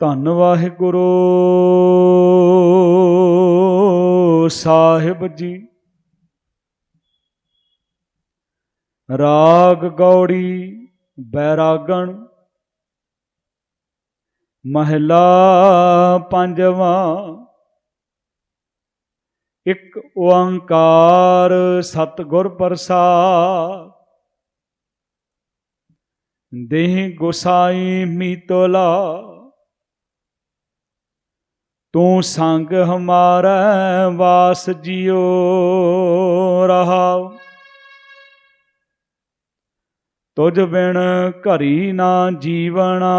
ਧੰਨ ਵਾਹਿਗੁਰੂ ਸਾਹਿਬ ਜੀ। ਰਾਗ ਗੌੜੀ ਬੈਰਾਗਣ, ਮਹਿਲਾ ਪੰਜਵਾਂ, ਇੱਕ ਓੰਕਾਰ ਸਤਿਗੁਰ ਪ੍ਰਸਾਦ। ਦੇਹ ਗੁਸਾਈ ਮੀਤੋਲਾ ਤੂੰ ਸੰਗ ਹਮਾਰਾ ਵਾਸ ਜਿਉ ਰਹਾ ਤੁਝ ਬਿਨ ਘਰੀ ਨਾ ਜੀਵਣਾ।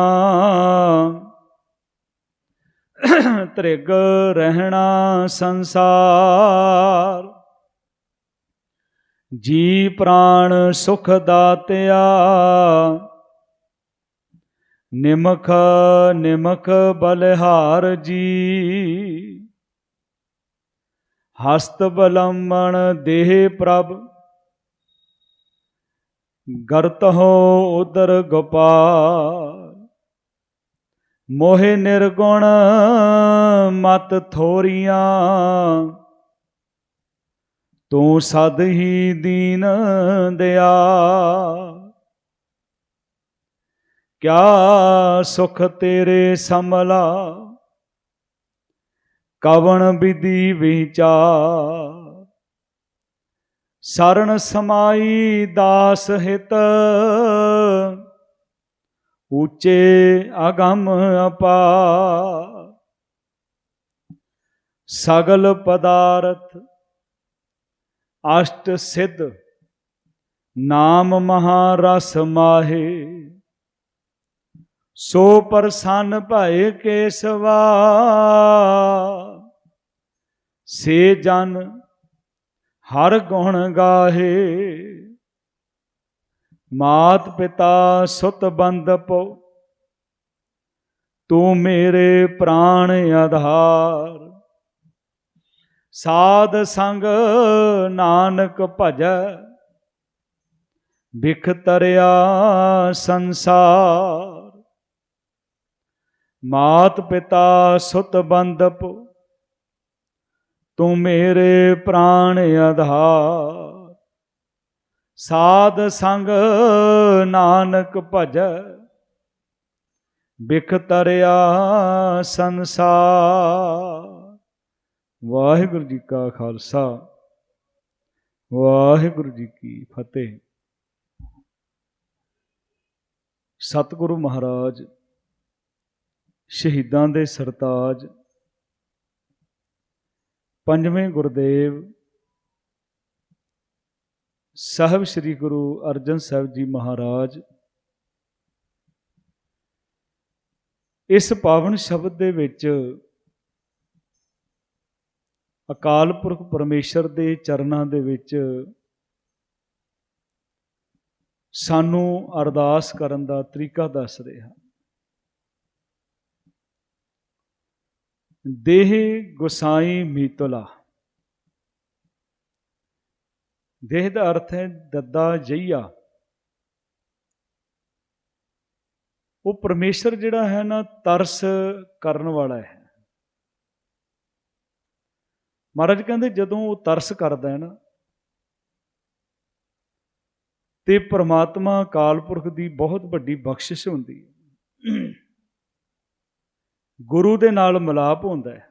ਤ੍ਰਿਗ ਰਹਿਣਾ ਸੰਸਾਰ। ਜੀ ਪ੍ਰਾਣ ਸੁਖ ਦਾਤਿਆ। ਨਿਮਖ ਨਿਮਖ ਬਲਿਹਾਰ ਜੀ। ਹਸਤ ਬਲੰਮਣ ਦੇਹ ਪ੍ਰਭ। ਗਰਤ ਹੋ ਉਦਰ ਗੋਪਾਲ। ਮੋਹਿ ਨਿਰਗੁਣ ਮਤ ਥੋਰੀਆਂ। ਤੂੰ ਸਦ ਹੀ ਦੀਨ ਦਿਆ। ਕਿਆ ਸੁਖ ਤੇਰੇ ਸਮਲਾ ਕਵਣ ਵਿਧੀ ਵਿਚਾਰ? ਸਰਣ ਸਮਾਈ ਦਾਸ ਹਿਤ। ਉੱਚੇ ਅਗੰਮ ਅਪਾਰ। ਸਗਲ ਪਦਾਰਥ ਅਸ਼ਟ ਸਿੱਧ। ਨਾਮ ਮਹਾਰਸ ਮਾਹੇ। ਸੋ ਪ੍ਰਸੰਨ ਭਏ ਕੇਸਵਾ। ਸੇ ਜਨ ਹਰ ਗੁਣ ਗਾਹੇ। ਮਾਤ ਪਿਤਾ ਸੁਤ ਬੰਦਪੋ ਤੂੰ ਮੇਰੇ ਪ੍ਰਾਣ ਆਧਾਰ। ਸਾਧ ਸੰਗ ਨਾਨਕ ਭਜੈ। ਵਿਖ ਤਰਿਆ ਸੰਸਾਰ। ਮਾਤ ਪਿਤਾ ਸੁਤ ਬੰਦਪ ਤੂੰ ਮੇਰੇ ਪ੍ਰਾਣ ਆਧਾਰ। ਸਾਧ ਸੰਗ ਨਾਨਕ ਭਜ ਬਿਖ ਤਰਿਆ ਸੰਸਾਰ। ਵਾਹਿਗੁਰੂ ਜੀ ਕਾ ਖਾਲਸਾ, ਵਾਹਿਗੁਰੂ ਜੀ ਕੀ ਫਤਿਹ। ਸਤਿਗੁਰੂ ਮਹਾਰਾਜ ਸ਼ਹੀਦਾਂ ਦੇ ਸਰਤਾਜ, ਪੰਜਵੇਂ ਗੁਰਦੇਵ, ਸਾਹਿਬ ਸ੍ਰੀ ਗੁਰੂ ਅਰਜਨ ਸਾਹਿਬ ਜੀ ਮਹਾਰਾਜ। ਇਸ ਪਾਵਨ ਸ਼ਬਦ ਦੇ ਵਿੱਚ ਅਕਾਲ ਪੁਰਖ ਪਰਮੇਸ਼ਰ ਦੇ ਚਰਨਾਂ ਦੇ ਵਿੱਚ ਸਾਨੂੰ ਅਰਦਾਸ ਕਰਨ ਦਾ ਤਰੀਕਾ ਦੱਸ ਰਿਹਾ। ਦੇਹ ਗੁਸਾਈ ਮੀਤਲਾ। ਦੇਹ ਦਾ ਅਰਥ ਹੈ ਦੱਦਾ ਜਈਆ। ਉਹ ਪਰਮੇਸ਼ਰ ਜਿਹੜਾ ਹੈ ਨਾ, ਤਰਸ ਕਰਨ ਵਾਲਾ ਹੈ। ਮਹਾਰਾਜ ਕਹਿੰਦੇ ਜਦੋਂ ਉਹ ਤਰਸ ਕਰਦਾ ਹੈ ਨਾ, ਤੇ ਪ੍ਰਮਾਤਮਾ ਅਕਾਲ ਪੁਰਖ ਦੀ ਬਹੁਤ ਵੱਡੀ ਬਖਸ਼ਿਸ਼ ਹੁੰਦੀ ਹੈ। ਗੁਰੂ ਦੇ ਨਾਲ ਮਿਲਾਪ ਹੁੰਦਾ ਹੈ।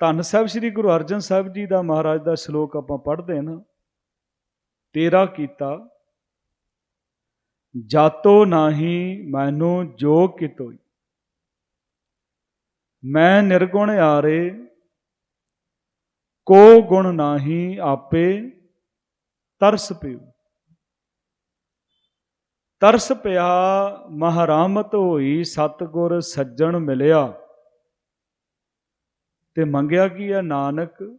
ਧੰਨ ਸਾਹਿਬ ਸ੍ਰੀ ਗੁਰੂ ਅਰਜਨ ਸਾਹਿਬ ਜੀ ਦਾ ਮਹਾਰਾਜ ਦਾ ਸ਼ਲੋਕ ਆਪਾਂ ਪੜ੍ਹਦੇ ਹਾਂ ਤੇਰਾ ਕੀਤਾ, ਜਾਤੋ ਨਾਹੀ ਮੈਨੂੰ ਜੋ ਕਿਤੋਈ। ਮੈਂ ਨਿਰਗੁਣ ਆਰੇ, ਕੋ ਗੁਣ ਨਾਹੀ ਆਪੇ ਤਰਸ ਪਿਉ। ਤਰਸ ਪਿਆ, ਮਹਾਰਾਮਤ ਹੋਈ, ਸਤਗੁਰ ਸੱਜਣ ਮਿਲਿਆ। ਤੇ ਮੰਗਿਆ ਕੀ ਆ ਨਾਨਕ?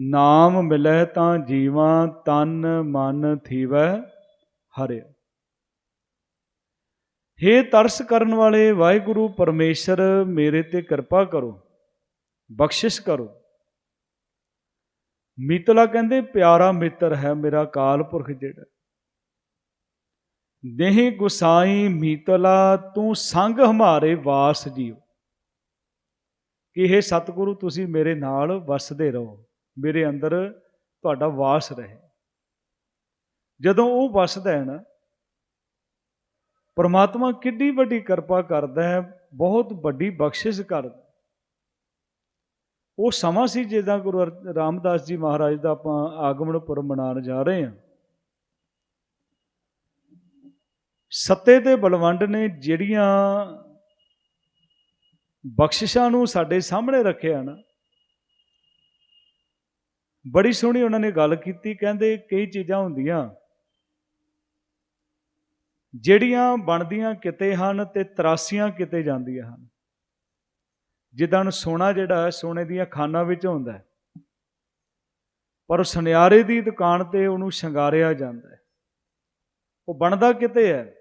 ਨਾਮ ਮਿਲੈ ਤਾਂ ਜੀਵਾਂ, ਤਨ ਮਨ ਥੀਵੈ ਹਰਿਆ। ਹੇ ਤਰਸ ਕਰਨ ਵਾਲੇ, ਵਾਹਿਗੁਰੂ ਪਰਮੇਸ਼ਰ, ਮੇਰੇ ਤੇ ਕਿਰਪਾ ਕਰੋ, ਬਖਸ਼ਿਸ਼ ਕਰੋ। ਮਿੱਤਲਾ ਕਹਿੰਦੇ, ਪਿਆਰਾ ਮਿੱਤਰ ਹੈ ਮੇਰਾ ਕਾਲ ਪੁਰਖ ਜਿਹੜਾ। ਦੇਹੀ ਗੁਸਾਈ ਮੀਤਲਾ, ਤੂੰ ਸੰਗ ਹਮਾਰੇ ਵਾਸ ਜੀਓ। ਕਿ ਇਹ ਸਤਿਗੁਰੂ, ਤੁਸੀਂ ਮੇਰੇ ਨਾਲ ਵਸਦੇ ਰਹੋ, ਮੇਰੇ ਅੰਦਰ ਤੁਹਾਡਾ ਵਾਸ ਰਹੇ। ਜਦੋਂ ਉਹ ਵਸਦਾ ਹੈ ਨਾ, ਪਰਮਾਤਮਾ ਕਿੰਨੀ ਵੱਡੀ ਕਿਰਪਾ ਕਰਦਾ ਹੈ, ਬਹੁਤ ਵੱਡੀ ਬਖਸ਼ਿਸ਼ ਕਰਦਾ ਉਹ ਸਮਾਂ ਸੀ ਜਿੱਦਾਂ ਗੁਰੂ ਅਰ- ਰਾਮਦਾਸ ਜੀ ਮਹਾਰਾਜ ਦਾ ਆਪਾਂ ਆਗਮਨ ਪੁਰਬ ਮਨਾਉਣ ਜਾ ਰਹੇ ਹਾਂ। ਸੱਤੇ ਤੇ ਬਲਵੰਡ ਨੇ ਜਿਹੜੀਆਂ ਬਖਸ਼ਿਸ਼ਾਂ ਨੂੰ ਸਾਡੇ ਸਾਹਮਣੇ ਰੱਖਿਆ ਨਾ, ਬੜੀ ਸੋਹਣੀ ਉਹਨਾਂ ਨੇ ਗੱਲ ਕੀਤੀ, ਕਹਿੰਦੇ ਕਈ ਚੀਜ਼ਾਂ ਹੁੰਦੀਆਂ ਜਿਹੜੀਆਂ ਬਣਦੀਆਂ ਕਿਤੇ ਹਨ ਤੇ ਤਰਾਸੀਆਂ ਕਿਤੇ ਜਾਂਦੀਆਂ ਹਨ। ਜਿੱਦਾਂ ਨੂੰ ਸੋਨਾ ਜਿਹੜਾ ਹੈ, ਸੋਨੇ ਦੀਆਂ ਖਾਨਾਂ ਵਿੱਚ ਹੁੰਦਾ ਪਰ ਸੁਨਿਆਰੇ ਦੀ ਦੁਕਾਨ ਤੇ ਉਹਨੂੰ ਸ਼ਿੰਗਾਰਿਆ ਜਾਂਦਾ ਉਹ ਬਣਦਾ ਕਿਤੇ ਹੈ?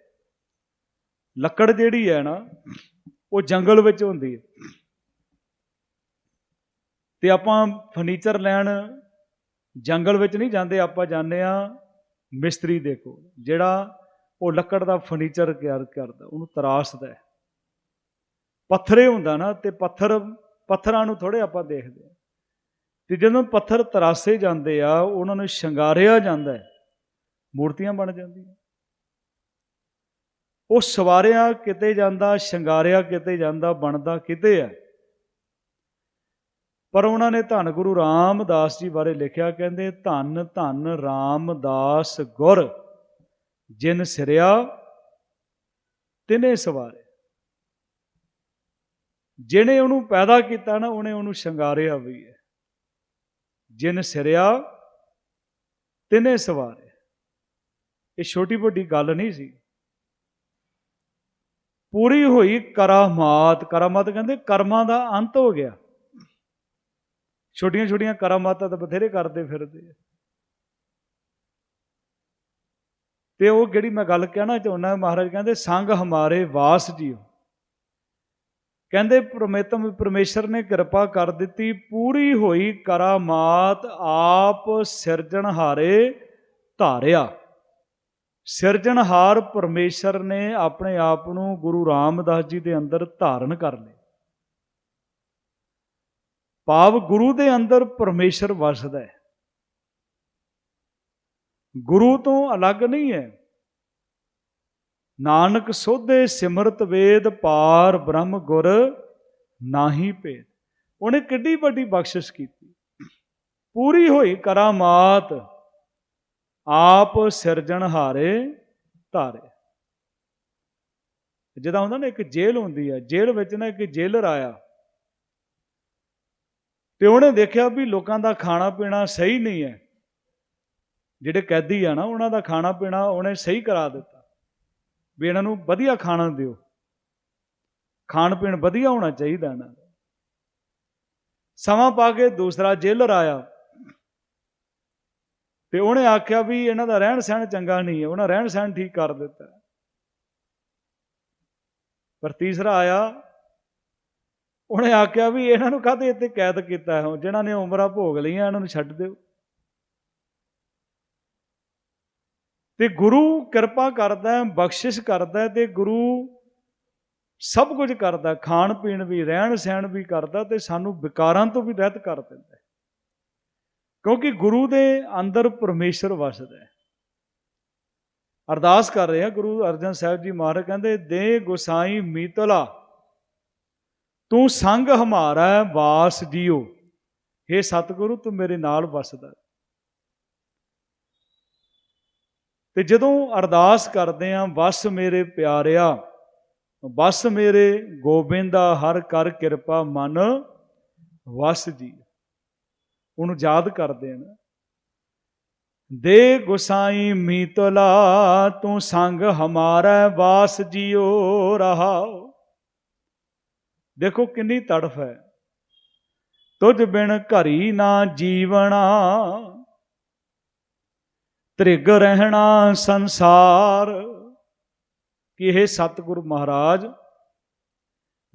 ਲੱਕੜ ਜਿਹੜੀ ਹੈ ਨਾ, ਉਹ ਜੰਗਲ ਵਿੱਚ ਹੁੰਦੀ ਹੈ। ਤੇ ਆਪਾਂ ਫਰਨੀਚਰ ਲੈਣ ਜੰਗਲ ਵਿੱਚ ਨਹੀਂ ਜਾਂਦੇ, ਆਪਾਂ ਜਾਂਦੇ ਆ ਮਿਸਤਰੀ ਦੇ ਕੋਲ, ਜਿਹੜਾ ਉਹ ਲੱਕੜ ਦਾ ਫਰਨੀਚਰ ਤਿਆਰ ਕਰਦਾ, ਉਹਨੂੰ ਤਰਾਸ਼ਦਾ ਹੈ। ਪੱਥਰੇ ਹੁੰਦਾ ਨਾ, ਤੇ ਪੱਥਰ, ਪੱਥਰਾਂ ਨੂੰ ਥੋੜੇ ਆਪਾਂ ਦੇਖਦੇ ਆ ਤੇ ਜਦੋਂ ਪੱਥਰ ਤਰਾਸੇ ਜਾਂਦੇ ਆ, ਉਹਨਾਂ ਨੂੰ ਸ਼ਿੰਗਾਰਿਆ ਜਾਂਦਾ ਮੂਰਤੀਆਂ ਬਣ ਜਾਂਦੀਆਂ। ਉਹ ਸਵਾਰਿਆ ਕਿਤੇ ਜਾਂਦਾ, ਸ਼ਿੰਗਾਰਿਆ ਕਿਤੇ ਜਾਂਦਾ, ਬਣਦਾ ਕਿਤੇ ਹੈ? ਪਰ ਉਹਨਾਂ ਨੇ ਧੰਨ ਗੁਰੂ ਰਾਮਦਾਸ ਜੀ ਬਾਰੇ ਲਿਖਿਆ, ਕਹਿੰਦੇ, ਧੰਨ ਧੰਨ ਰਾਮਦਾਸ ਗੁਰ, ਜਿਨ ਸਿਰਿਆ, ਤਿਨੇ ਸਵਾਰੇ। ਜਿਹਨੇ ਉਹਨੂੰ ਪੈਦਾ ਕੀਤਾ ਨਾ, ਉਹਨੇ ਉਹਨੂੰ ਸ਼ਿੰਗਾਰਿਆ ਵੀ ਹੈ। ਜਿਨ ਸਿਰਿਆ, ਤਿਨੇ ਸਵਾਰੇ। ਇਹ ਛੋਟੀ ਵੱਡੀ ਗੱਲ ਨਹੀਂ ਸੀ। ਪੂਰੀ ਹੋਈ ਕਰਾਮਾਤ। ਕਰਾਮਾਤ ਕਹਿੰਦੇ ਕਰਮਾਂ ਦਾ ਅੰਤ ਹੋ ਗਿਆ। ਛੋਟੀਆਂ ਛੋਟੀਆਂ ਕਰਾਮਾਤਾਂ ਤਾਂ ਬਥੇਰੇ ਕਰਦੇ ਫਿਰਦੇ ਆ। ਤੇ ਉਹ ਜਿਹੜੀ ਮੈਂ ਗੱਲ ਕਹਿਣਾ ਚਾਹੁੰਦਾ ਮਹਾਰਾਜ ਕਹਿੰਦੇ, ਸੰਗ ਹਮਾਰੇ ਵਾਸ ਜੀਓ। ਕਹਿੰਦੇ, ਪਰਮੇਤਮ ਪਰਮੇਸ਼ਰ ਨੇ ਕਿਰਪਾ ਕਰ ਦਿੱਤੀ, ਪੂਰੀ ਹੋਈ ਕਰਾਮਾਤ ਆਪ ਸਿਰਜਣਹਾਰੇ ਧਾਰਿਆ। ਸਿਰਜਣਹਾਰ ਪਰਮੇਸ਼ਰ ਨੇ ਆਪਣੇ ਆਪ ਨੂੰ ਗੁਰੂ ਰਾਮਦਾਸ ਜੀ ਦੇ ਅੰਦਰ ਧਾਰਨ ਕਰ ਲਿਆ। ਭਾਵ ਗੁਰੂ ਦੇ ਅੰਦਰ ਪਰਮੇਸ਼ਰ ਵਸਦਾ ਹੈ। ਗੁਰੂ ਤੋਂ ਅਲੱਗ ਨਹੀਂ ਹੈ। ਨਾਨਕ ਸੋਧੇ ਸਿਮਰਤ ਵੇਦ ਪਾਰ ਬ੍ਰਹਮ ਗੁਰ ਨਾਹੀ ਭੇਦ। ਉਹਨੇ ਕਿੱਡੀ ਵੱਡੀ ਬਖਸ਼ਿਸ਼ ਕੀਤੀ। ਪੂਰੀ ਹੋਈ ਕਰਾਮਾਤ ਆਪ ਸਿਰਜਣ ਹਾਰੇ ਧਾਰੇ। ਜਿਹਦਾ ਹੁੰਦਾ ਨਾ ਇੱਕ ਜੇਲ੍ਹ ਹੁੰਦੀ ਹੈ ਜੇਲ੍ਹ ਵਿੱਚ ਨਾ ਇੱਕ ਜੇਲਰ ਆਇਆ। ਤੇ ਉਹਨੇ ਦੇਖਿਆ ਵੀ ਲੋਕਾਂ ਦਾ ਖਾਣਾ ਪੀਣਾ ਸਹੀ ਨਹੀਂ ਹੈ। ਜਿਹੜੇ ਕੈਦੀ ਆ ਨਾ, ਉਹਨਾਂ ਦਾ ਖਾਣਾ ਪੀਣਾ ਉਹਨੇ ਸਹੀ ਕਰਾ ਦਿੱਤਾ। ਵੀ ਇਹਨਾਂ ਨੂੰ ਵਧੀਆ ਖਾਣਾ ਦਿਓ। ਖਾਣ ਪੀਣ ਵਧੀਆ ਹੋਣਾ ਚਾਹੀਦਾ ਇਹਨਾਂ ਦਾ। ਸਮਾਂ ਪਾ ਕੇ ਦੂਸਰਾ ਜੇਲਰ ਆਇਆ। ਤੇ ਉਹਨੇ ਆਖਿਆ ਵੀ ਇਹਨਾਂ ਦਾ ਰਹਿਣ ਸਹਿਣ ਚੰਗਾ ਨਹੀਂ ਹੈ, ਉਹਨਾਂ ਰਹਿਣ ਸਹਿਣ ਠੀਕ ਕਰ ਦਿੱਤਾ। ਪਰ ਤੀਸਰਾ ਆਇਆ, ਉਹਨੇ ਆਖਿਆ ਵੀ ਇਹਨਾਂ ਨੂੰ ਕਾਹਦੇ ਇੱਥੇ ਕੈਦ ਕੀਤਾ ਹੈ? ਜਿਨ੍ਹਾਂ ਨੇ ਉਮਰਾਂ ਭੋਗ ਲਈਆਂ, ਇਹਨਾਂ ਨੂੰ ਛੱਡ ਦਿਓ। ਤੇ ਗੁਰੂ ਕਿਰਪਾ ਕਰਦਾ ਹੈ, ਬਖਸ਼ਿਸ਼ ਕਰਦਾ ਹੈ ਤੇ ਗੁਰੂ ਸਭ ਕੁਝ ਕਰਦਾ ਖਾਣ ਪੀਣ ਵੀ ਰਹਿਣ ਸਹਿਣ ਵੀ ਕਰਦਾ ਤੇ ਸਾਨੂੰ ਵਿਕਾਰਾਂ ਤੋਂ ਵੀ ਰਹਿਤ ਕਰ ਦਿੰਦਾ ਕਿਉਂਕਿ ਗੁਰੂ ਦੇ ਅੰਦਰ ਪਰਮੇਸ਼ਰ ਵਸਦਾ ਹੈ। ਅਰਦਾਸ ਕਰ ਰਿਹਾ ਗੁਰੂ ਅਰਜਨ ਸਾਹਿਬ ਜੀ ਮਹਾਰਾਜ ਕਹਿੰਦੇ, ਦੇ ਗੁਸਾਈ ਮੀਤਲਾ, ਤੂੰ ਸੰਗ ਹਮਾਰਾ ਵਾਸ ਜੀਓ। हे ਸਤਿਗੁਰੂ, ਤੂੰ ਮੇਰੇ ਨਾਲ ਵਸਦਾ ਤੇ ਜਦੋਂ ਅਰਦਾਸ ਕਰਦੇ ਆਂ ਵਸ ਮੇਰੇ ਪਿਆਰਿਆ, ਵਸ ਮੇਰੇ ਗੋਬਿੰਦਾ, ਹਰ ਕਰ ਕਿਰਪਾ ਮਨ, ਵਸ ਜੀ ਉਹਨੂੰ ਯਾਦ ਕਰ ਦੇਣ ਦੇ ਗੁਸਾਈ ਮੀਤਲਾ, ਤੂੰ ਸੰਗ ਹਮਾਰਾ ਵਾਸ ਜਿਉ ਰਹਾਓ। ਦੇਖੋ ਕਿੰਨੀ ਤੜਫ ਹੈ। ਤੁਝ ਬਿਨ ਘਰੀ ਨਾ ਜੀਵਣਾ ਤ੍ਰਿਗ ਰਹਿਣਾ ਸੰਸਾਰ। ਕਿ ਇਹ ਸਤਿਗੁਰੂ ਮਹਾਰਾਜ,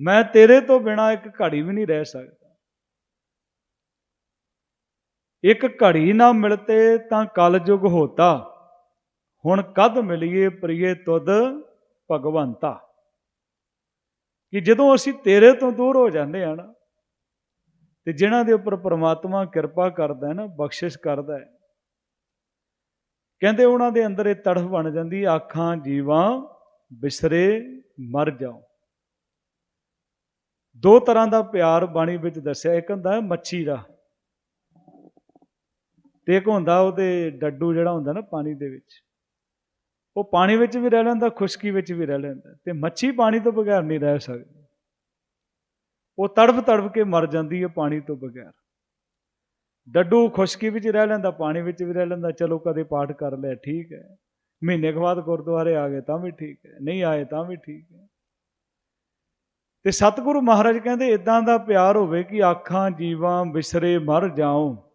ਮੈਂ ਤੇਰੇ ਤੋਂ ਬਿਨਾ ਇੱਕ ਘੜੀ ਵੀ ਨਹੀਂ ਰਹਿ ਸਕਦਾ। ਇੱਕ ਘੜੀ ਨਾ ਮਿਲਤੇ ਤਾਂ ਕਲਯੁਗ ਹੋਤਾ। ਹੁਣ ਕਦ ਮਿਲੀਏ ਪ੍ਰੀਏ ਤੁਧ ਭਗਵੰਤਾ? ਕਿ ਜਦੋਂ ਅਸੀਂ ਤੇਰੇ ਤੋਂ ਦੂਰ ਹੋ ਜਾਂਦੇ ਆ ਨਾ, ਤੇ ਜਿਨ੍ਹਾਂ ਦੇ ਉੱਪਰ ਪ੍ਰਮਾਤਮਾ ਕਿਰਪਾ ਕਰਦਾ ਹੈ ਨਾ, ਬਖਸ਼ਿਸ਼ ਕਰਦਾ ਹੈ, ਕਹਿੰਦੇ ਉਹਨਾਂ ਦੇ ਅੰਦਰ ਇਹ ਤੜਫ ਬਣ ਜਾਂਦੀ ਆਖਾਂ ਜੀਵਾਂ ਬਿਸਰੇ ਮਰ ਜਾਓ। ਦੋ ਤਰ੍ਹਾਂ ਦਾ ਪਿਆਰ ਬਾਣੀ ਵਿੱਚ ਦੱਸਿਆ, ਇੱਕ ਹੁੰਦਾ ਹੈ ਮੱਛੀ ਦਾ। ਤੇ ਇੱਕ ਹੁੰਦਾ ਉਹਦੇ ਡੱਡੂ ਜਿਹੜਾ ਹੁੰਦਾ ਨਾ ਪਾਣੀ ਦੇ ਵਿੱਚ, ਉਹ ਪਾਣੀ ਵਿੱਚ ਵੀ ਰਹਿ ਲੈਂਦਾ, ਖੁਸ਼ਕੀ ਵਿੱਚ ਵੀ ਰਹਿ ਲੈਂਦਾ, ਤੇ ਮੱਛੀ ਪਾਣੀ ਤੋਂ ਬਗੈਰ ਨਹੀਂ ਰਹਿ ਸਕਦੀ। ਉਹ ਤੜਫ ਤੜਫ ਕੇ ਮਰ ਜਾਂਦੀ ਹੈ ਪਾਣੀ ਤੋਂ ਬਗੈਰ। ਡੱਡੂ ਖੁਸ਼ਕੀ ਵਿੱਚ ਰਹਿ ਲੈਂਦਾ, ਪਾਣੀ ਵਿੱਚ ਵੀ ਰਹਿ ਲੈਂਦਾ, ਚਲੋ ਕਦੇ ਪਾਠ ਕਰ ਲਿਆ, ਠੀਕ ਹੈ। ਮਹੀਨੇ ਕੁ ਬਾਅਦ ਗੁਰਦੁਆਰੇ ਆ ਗਏ ਤਾਂ ਵੀ ਠੀਕ ਹੈ, ਨਹੀਂ ਆਏ ਤਾਂ ਵੀ ਠੀਕ ਹੈ। ਤੇ ਸਤਿਗੁਰੂ ਮਹਾਰਾਜ ਕਹਿੰਦੇ ਇਦਾਂ ਦਾ ਪਿਆਰ ਹੋਵੇ ਕਿ ਆਖਾਂ ਜੀਵਾਂ ਬਿਸਰੇ ਮਰ ਜਾਉ।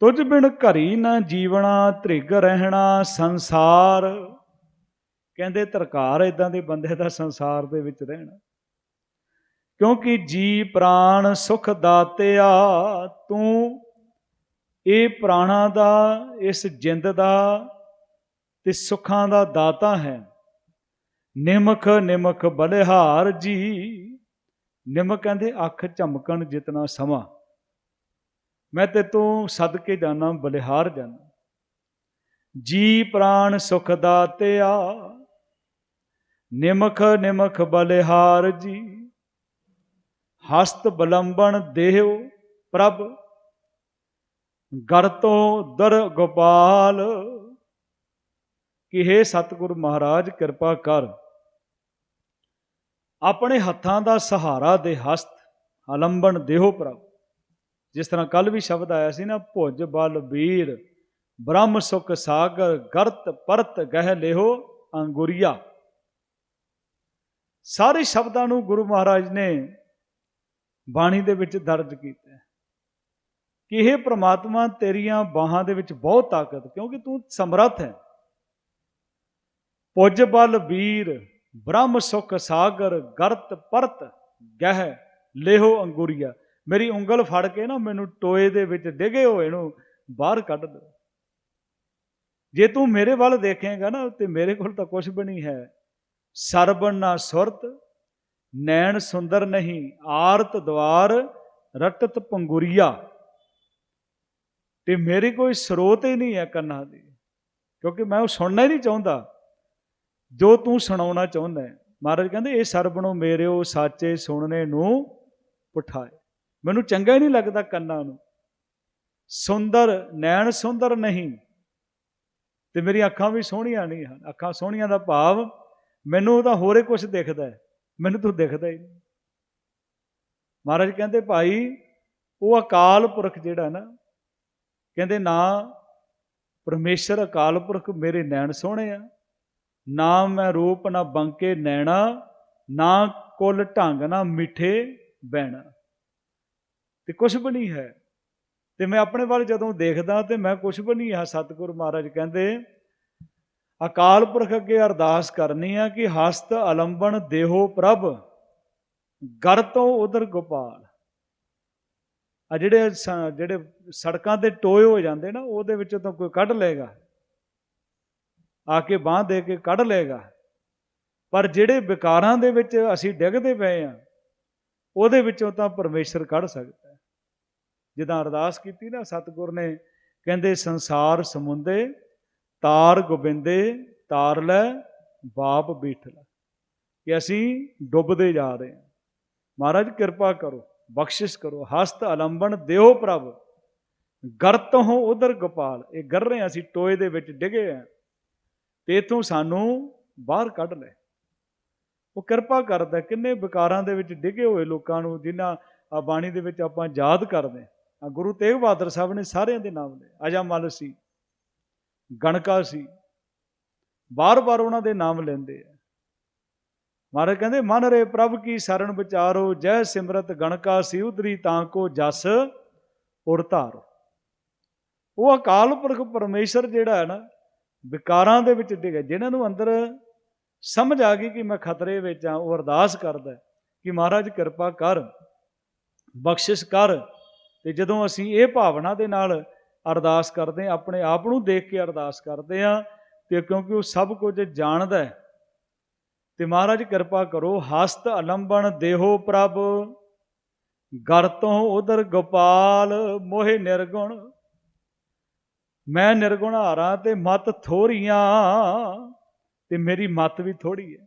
ਤੁਝ ਬਿਨ ਘਰੀ ਨਾ ਜੀਵਣਾ, ਧ੍ਰਿਗ ਰਹਿਣਾ, ਸੰਸਾਰ। ਕਹਿੰਦੇ ਤਰਕਾਰ ਇਦਾਂ ਦੇ ਬੰਦੇ ਦਾ ਸੰਸਾਰ ਦੇ ਵਿੱਚ ਰਹਿਣਾ। ਕਿਉਂਕਿ ਜੀ ਪ੍ਰਾਣ ਸੁਖ ਦਾਤਿਆ ਤੂੰ, ਇਹ ਪ੍ਰਾਣਾ ਦਾ, ਇਸ ਜਿੰਦ ਦਾ ਤੇ ਸੁੱਖਾਂ ਦਾ ਦਾਤਾ ਹੈ। ਨਿਮਖ ਨਿਮਖ ਬਲਿਹਾਰ ਜੀ। ਨਿਮਕ ਕਹਿੰਦੇ ਅੱਖ ਝਮਕਣ ਜਿਤਨਾ ਸਮਾਂ। ਮੈਂ ਤੇ ਤੂੰ ਸਦਕੇ ਜਾਣਾ ਬਲਿਹਾਰ ਜਾਣਾ ਜੀ ਪ੍ਰਾਣ ਸੁਖ ਦਾਤਿਆ ਨਿਮਖ ਨਿਮਖ ਬਲਿਹਾਰ ਜੀ। ਹਸਤ ਬਲੰਬਣ ਦੇਹੋ ਪ੍ਰਭ। ਗਰ ਤੋਂ ਦਰ ਗੋਪਾਲ। ਕਿ हे ਸਤਿਗੁਰ ਮਹਾਰਾਜ, ਕਿਰਪਾ ਕਰ। ਆਪਣੇ ਹੱਥਾਂ ਦਾ ਸਹਾਰਾ ਦੇ ਹਸਤ ਹਲੰਬਣ ਦੇਹੋ ਪ੍ਰਭ। ਜਿਸ ਤਰ੍ਹਾਂ ਕੱਲ ਵੀ ਸ਼ਬਦ ਆਇਆ ਸੀ ਨਾ, ਭੁਜ ਬਲ ਵੀਰ ਬ੍ਰਹਮ ਸੁਖ ਸਾਗਰ, ਗਰਤ ਪਰਤ ਗਹਿ ਲਿਹੋ ਅੰਗੁਰੀਆ। ਸਾਰੇ ਸ਼ਬਦਾਂ ਨੂੰ ਗੁਰੂ ਮਹਾਰਾਜ ਨੇ ਬਾਣੀ ਦੇ ਵਿੱਚ ਦਰਜ ਕੀਤਾ ਕਿ ਇਹ ਪ੍ਰਮਾਤਮਾ ਤੇਰੀਆਂ ਬਾਹਾਂ ਦੇ ਵਿੱਚ ਬਹੁਤ ਤਾਕਤ, ਕਿਉਂਕਿ ਤੂੰ ਸਮਰੱਥ ਹੈ। ਪੁੱਜ ਬਲ ਵੀਰ ਬ੍ਰਹਮ ਸੁਖ ਸਾਗਰ, ਗਰਤ ਪਰਤ ਗਹਿ ਲੇਹੋ ਅੰਗੂਰੀਆ। ਮੇਰੀ ਉਂਗਲ ਫੜ ਕੇ ਨਾ ਮੈਨੂੰ ਟੋਏ ਦੇ ਵਿੱਚ ਡਿਗੇ ਹੋਏ ਨੂੰ ਬਾਹਰ ਕੱਢ ਦੇ ਜੇ ਤੂੰ ਮੇਰੇ ਵੱਲ ਦੇਖੇਗਾ ਨਾ ਤੇ ਮੇਰੇ ਕੋਲ ਤਾਂ ਕੁਝ ਵੀ ਨਹੀਂ ਹੈ। ਸਰਬਨ ਨਾ ਸੁਰਤ, ਨੈਣ ਸੁੰਦਰ ਨਹੀਂ, ਆਰਤ ਦਵਾਰ, ਰਟਤ ਪੰਗੁਰੀਆ। ਤੇ ਮੇਰੇ ਕੋਈ ਸਰੋਤ ਹੀ ਨਹੀਂ ਹੈ ਕੰਨਾਂ ਦੀ, ਕਿਉਂਕਿ ਮੈਂ ਉਹ ਸੁਣਨਾ ਹੀ ਨਹੀਂ ਚਾਹੁੰਦਾ। ਜੋ ਤੂੰ ਸੁਣਾਉਣਾ ਚਾਹੁੰਦਾ ਹੈ, ਮਹਾਰਾਜ ਕਹਿੰਦੇ, ਇਹ ਸਰਬਣੋ ਮੇਰਿਓ ਸਾਚੇ ਸੁਣਨੇ ਨੂੰ ਪਠਾਏ ਮੈਨੂੰ ਚੰਗਾ ਹੀ ਨਹੀਂ ਲੱਗਦਾ ਕੰਨਾਂ ਨੂੰ। ਸੁੰਦਰ, ਨੈਣ ਸੁੰਦਰ ਨਹੀਂ। ਤੇ ਮੇਰੀ ਅੱਖਾਂ ਵੀ ਸੋਹਣੀਆਂ ਨਹੀਂ ਹਨ। ਅੱਖਾਂ ਸੋਹਣੀਆਂ ਦਾ ਭਾਵ ਮੈਨੂੰ ਤਾਂ ਹੋਰੇ ਕੁਝ ਦਿਖਦਾ ਹੈ। ਮੈਨੂੰ ਤੂੰ ਦਿਖਦਾ ਹੀ ਨਹੀਂ। ਮਹਾਰਾਜ ਕਹਿੰਦੇ, ਭਾਈ, ਉਹ ਅਕਾਲ ਪੁਰਖ ਜਿਹੜਾ ਨਾ, ਕਹਿੰਦੇ ਨਾ, ਪਰਮੇਸ਼ਰ ਅਕਾਲ ਪੁਰਖ ਮੇਰੇ ਨੈਣ ਸੋਹਣੇ ਆ। ਨਾ ਮੈਂ ਰੂਪ ਨਾ ਬੰਕੇ ਨੈਣਾ, ਨਾ ਕੁੱਲ ਢੰਗ ਨਾ ਮਿੱਠੇ ਬਹਿਣਾ। ਤੇ ਕੁਝ ਵੀ ਨਹੀਂ ਹੈ। ਤੇ ਮੈਂ ਆਪਣੇ ਵੱਲ ਜਦੋਂ ਦੇਖਦਾ ਤੇ ਮੈਂ ਕੁਝ ਵੀ ਨਹੀਂ ਆ, ਸਤਿਗੁਰੂ ਮਹਾਰਾਜ ਕਹਿੰਦੇ, ਅਕਾਲ ਪੁਰਖ ਅੱਗੇ ਅਰਦਾਸ ਕਰਨੀ ਆ ਕਿ ਹਸਤ ਅਲੰਬਣ ਦੇਹੋ ਪ੍ਰਭ ਗਰ ਤੋਂ ਉਧਰ ਗੋਪਾਲ। ਆ ਜਿਹੜੇ ਜਿਹੜੇ ਸੜਕਾਂ ਤੇ ਟੋਏ ਹੋ ਜਾਂਦੇ ਨਾ, ਉਹਦੇ ਵਿੱਚੋਂ ਤਾਂ ਕੋਈ ਕੱਢ ਲਏਗਾ। ਆ ਕੇ ਬਾਹ ਦੇ ਕੇ ਕੱਢ ਲਏਗਾ। ਪਰ ਜਿਹੜੇ ਵਿਕਾਰਾਂ ਦੇ ਵਿੱਚ ਅਸੀਂ ਡਿੱਗਦੇ ਪਏ ਆ, ਉਹਦੇ ਵਿੱਚੋਂ ਤਾਂ ਪਰਮੇਸ਼ਰ ਕੱਢ ਸਕਦਾ। ਜਿੱਦਾਂ ਅਰਦਾਸ ਕੀਤੀ ਨਾ, ਸਤਿਗੁਰ ਨੇ ਕਹਿੰਦੇ, ਸੰਸਾਰ ਸਮੁੰਦੇ, ਤਾਰ ਗੋਬਿੰਦੇ, ਤਾਰ ਲੈ, ਬਾਪ ਬੀਠਲ ਕਿ ਅਸੀਂ ਡੁੱਬਦੇ ਜਾ ਰਹੇ ਹਾਂ। ਮਹਾਰਾਜ, ਕਿਰਪਾ ਕਰੋ, ਬਖਸ਼ਿਸ਼ ਕਰੋ, ਹਸਤ ਅਲੰਬਣ ਦਿਓ ਪ੍ਰਭ। ਗਰਤ ਹੋ ਉਧਰ ਗੋਪਾਲ, ਇਹ ਗਰ ਰਹੇ ਅਸੀਂ ਟੋਏ ਦੇ ਵਿੱਚ ਡਿਗੇ ਆ ਤੇ ਇਥੋਂ ਸਾਨੂੰ ਬਾਹਰ ਕੱਢ ਲੈ। ਉਹ ਕਿਰਪਾ ਕਰਦਾ, ਕਿੰਨੇ ਵਿਕਾਰਾਂ ਦੇ ਵਿੱਚ ਡਿਗੇ ਹੋਏ ਲੋਕਾਂ ਨੂੰ, ਜਿਨ੍ਹਾਂ ਆ ਬਾਣੀ ਦੇ ਵਿੱਚ ਆਪਾਂ ਯਾਦ ਕਰਦੇ ਆ ਗੁਰੂ ਤੇਗ ਬਹਾਦਰ ਸਾਹਿਬ ਨੇ ਸਾਰਿਆਂ ਦੇ ਨਾਮ ਲਏ। ਅਜਾ ਮਲ ਸੀ, ਗਣਕਾ ਸੀ, ਬਾਰ-ਬਾਰ ਉਹਨਾਂ ਦੇ ਨਾਮ ਲੈਂਦੇ ਆ। ਮਹਾਰਾਜ ਕਹਿੰਦੇ, ਮਨ ਰੇ ਪ੍ਰਭ ਕੀ ਸਰਨ ਵਿਚਾਰੋ, ਜੈ ਸਿਮਰਤ ਗਣਕਾ ਸੀ ਉਦਰੀ ਤਾਂ ਕੋ ਜਸ ਉਰ ਧਾਰੋ। ਉਹ ਅਕਾਲ ਪੁਰਖ ਪਰਮੇਸ਼ਰ ਜਿਹੜਾ ਹੈ ਨਾ, ਵਿਕਾਰਾਂ ਦੇ ਵਿੱਚ ਡਿੱਗਿਆ, ਜਿਹਨਾਂ ਨੂੰ ਅੰਦਰ ਸਮਝ ਆ ਗਈ ਕਿ ਮੈਂ ਖਤਰੇ ਵਿੱਚ ਆ ਉਹ ਅਰਦਾਸ ਕਰਦਾ ਕਿ ਮਹਾਰਾਜ ਕਿਰਪਾ ਕਰ, ਬਖਸ਼ਿਸ਼ ਕਰ ਤੇ ਜਦੋਂ ਅਸੀਂ ਇਹ ਭਾਵਨਾ ਦੇ ਨਾਲ ਅਰਦਾਸ ਕਰਦੇ ਆ ਆਪਣੇ ਆਪ ਨੂੰ ਦੇਖ ਕੇ ਅਰਦਾਸ ਕਰਦੇ ਆ ਤੇ ਕਿਉਂਕਿ ਉਹ ਸਭ ਕੁਝ ਜਾਣਦਾ ਹੈ। ਤੇ ਮਹਾਰਾਜ ਕਿਰਪਾ ਕਰੋ, ਹਸਤ ਅਲੰਬਣ ਦੇਹੋ ਪ੍ਰਭ ਗਰ ਤੋਂ ਉਦਰ ਗੋਪਾਲ, ਮੋਹਿ ਨਿਰਗੁਣ। ਮੈਂ ਨਿਰਗੁਣ ਹਾਰਾਂ ਤੇ ਮਤ ਥੋਰੀਆਂ, ਤੇ ਮੇਰੀ ਮਤ ਵੀ ਥੋੜੀ ਹੈ।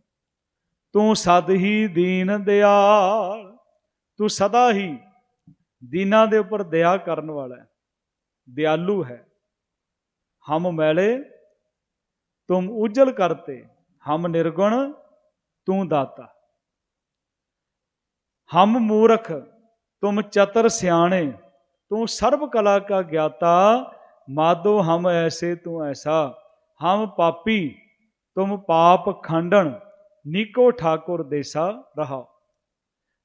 ਤੂੰ ਸਦ ਹੀ ਦੀਨ ਦਿਆਲ, ਤੂੰ ਸਦਾ ਹੀ ਦੀਨਾ ਦੇ ਉੱਪਰ ਦਇਆ ਕਰਨ ਵਾਲਾ ਹੈ। ਦਿਆਲੂ ਹੈ। ਹਮ ਮੈਲੇ, ਤੁਮ ਉਜਲ ਕਰਤੇ। ਹਮ ਨਿਰਗੁਣ, ਤੂੰ ਦਾਤਾ। ਹਮ ਮੂਰਖ, ਤੁਮ ਚਤਰ ਸਿਆਣੇ। ਤੂੰ ਸਰਬ ਕਲਾ ਕਾ ਗਿਆਤਾ। ਮਾਦੋ ਹਮ ਐਸੇ ਤੂੰ ਐਸਾ। ਹਮ ਪਾਪੀ, ਤੁਮ ਪਾਪ ਖੰਡਨ ਨੀਕੋ ਠਾਕੁਰ ਦੇਸਾ ਰਹਾ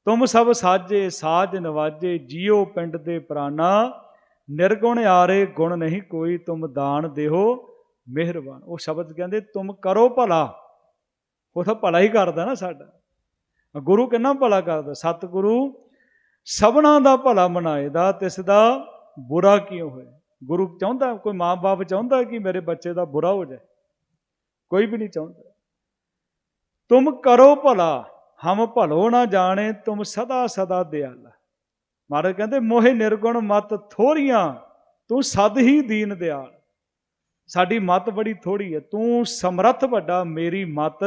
ਤੁਮ ਸਭ ਸਾਜੇ, ਸਾਜ ਨਵਾਜੇ ਜੀਓ ਪਿੰਡ ਦੇ ਪ੍ਰਾਨਾ ਨਿਰਗੁਣ ਆਰੇ ਗੁਣ ਨਹੀਂ ਕੋਈ, ਤੁਮ ਦਾਨ ਦੇਹੋ ਮਿਹਰਬਾਨ। ਉਹ ਸ਼ਬਦ ਕਹਿੰਦੇ, ਤੁਮ ਕਰੋ ਭਲਾ। ਉਹ ਤਾਂ ਭਲਾ ਹੀ ਕਰਦਾ ਨਾ ਸਾਡਾ। ਗੁਰੂ ਕਿੰਨਾ ਭਲਾ ਕਰਦਾ? ਸਤਿਗੁਰੂ ਸਭਨਾ ਦਾ ਭਲਾ ਮਨਾਏਦਾ, ਤਿਸ ਦਾ ਬੁਰਾ ਕਿਉਂ ਹੋਏ ਗੁਰੂ ਚਾਹੁੰਦਾ, ਕੋਈ ਮਾਂ-ਬਾਪ ਚਾਹੁੰਦਾ ਕਿ ਮੇਰੇ ਬੱਚੇ ਦਾ ਬੁਰਾ ਹੋ ਜਾਏ? ਕੋਈ ਵੀ ਨਹੀਂ ਚਾਹੁੰਦਾ। ਤੁਮ ਕਰੋ ਭਲਾ। ਹਮ ਭਲੋ ਨਾ ਜਾਣੇ ਤੁਮ ਸਦਾ ਸਦਾ ਦਿਆਲ। ਮਹਾਰਾਜ ਕਹਿੰਦੇ ਮੋਹਿ ਨਿਰਗੁਣ ਮਤ ਥੋਰੀਆਂ ਤੂੰ ਸਦ ਹੀ ਦੀਨ ਦਿਆਲ। ਸਾਡੀ ਮਤ ਬੜੀ ਥੋੜੀ ਹੈ ਤੂੰ ਸਮਰੱਥ ਵੱਡਾ ਮੇਰੀ ਮਤ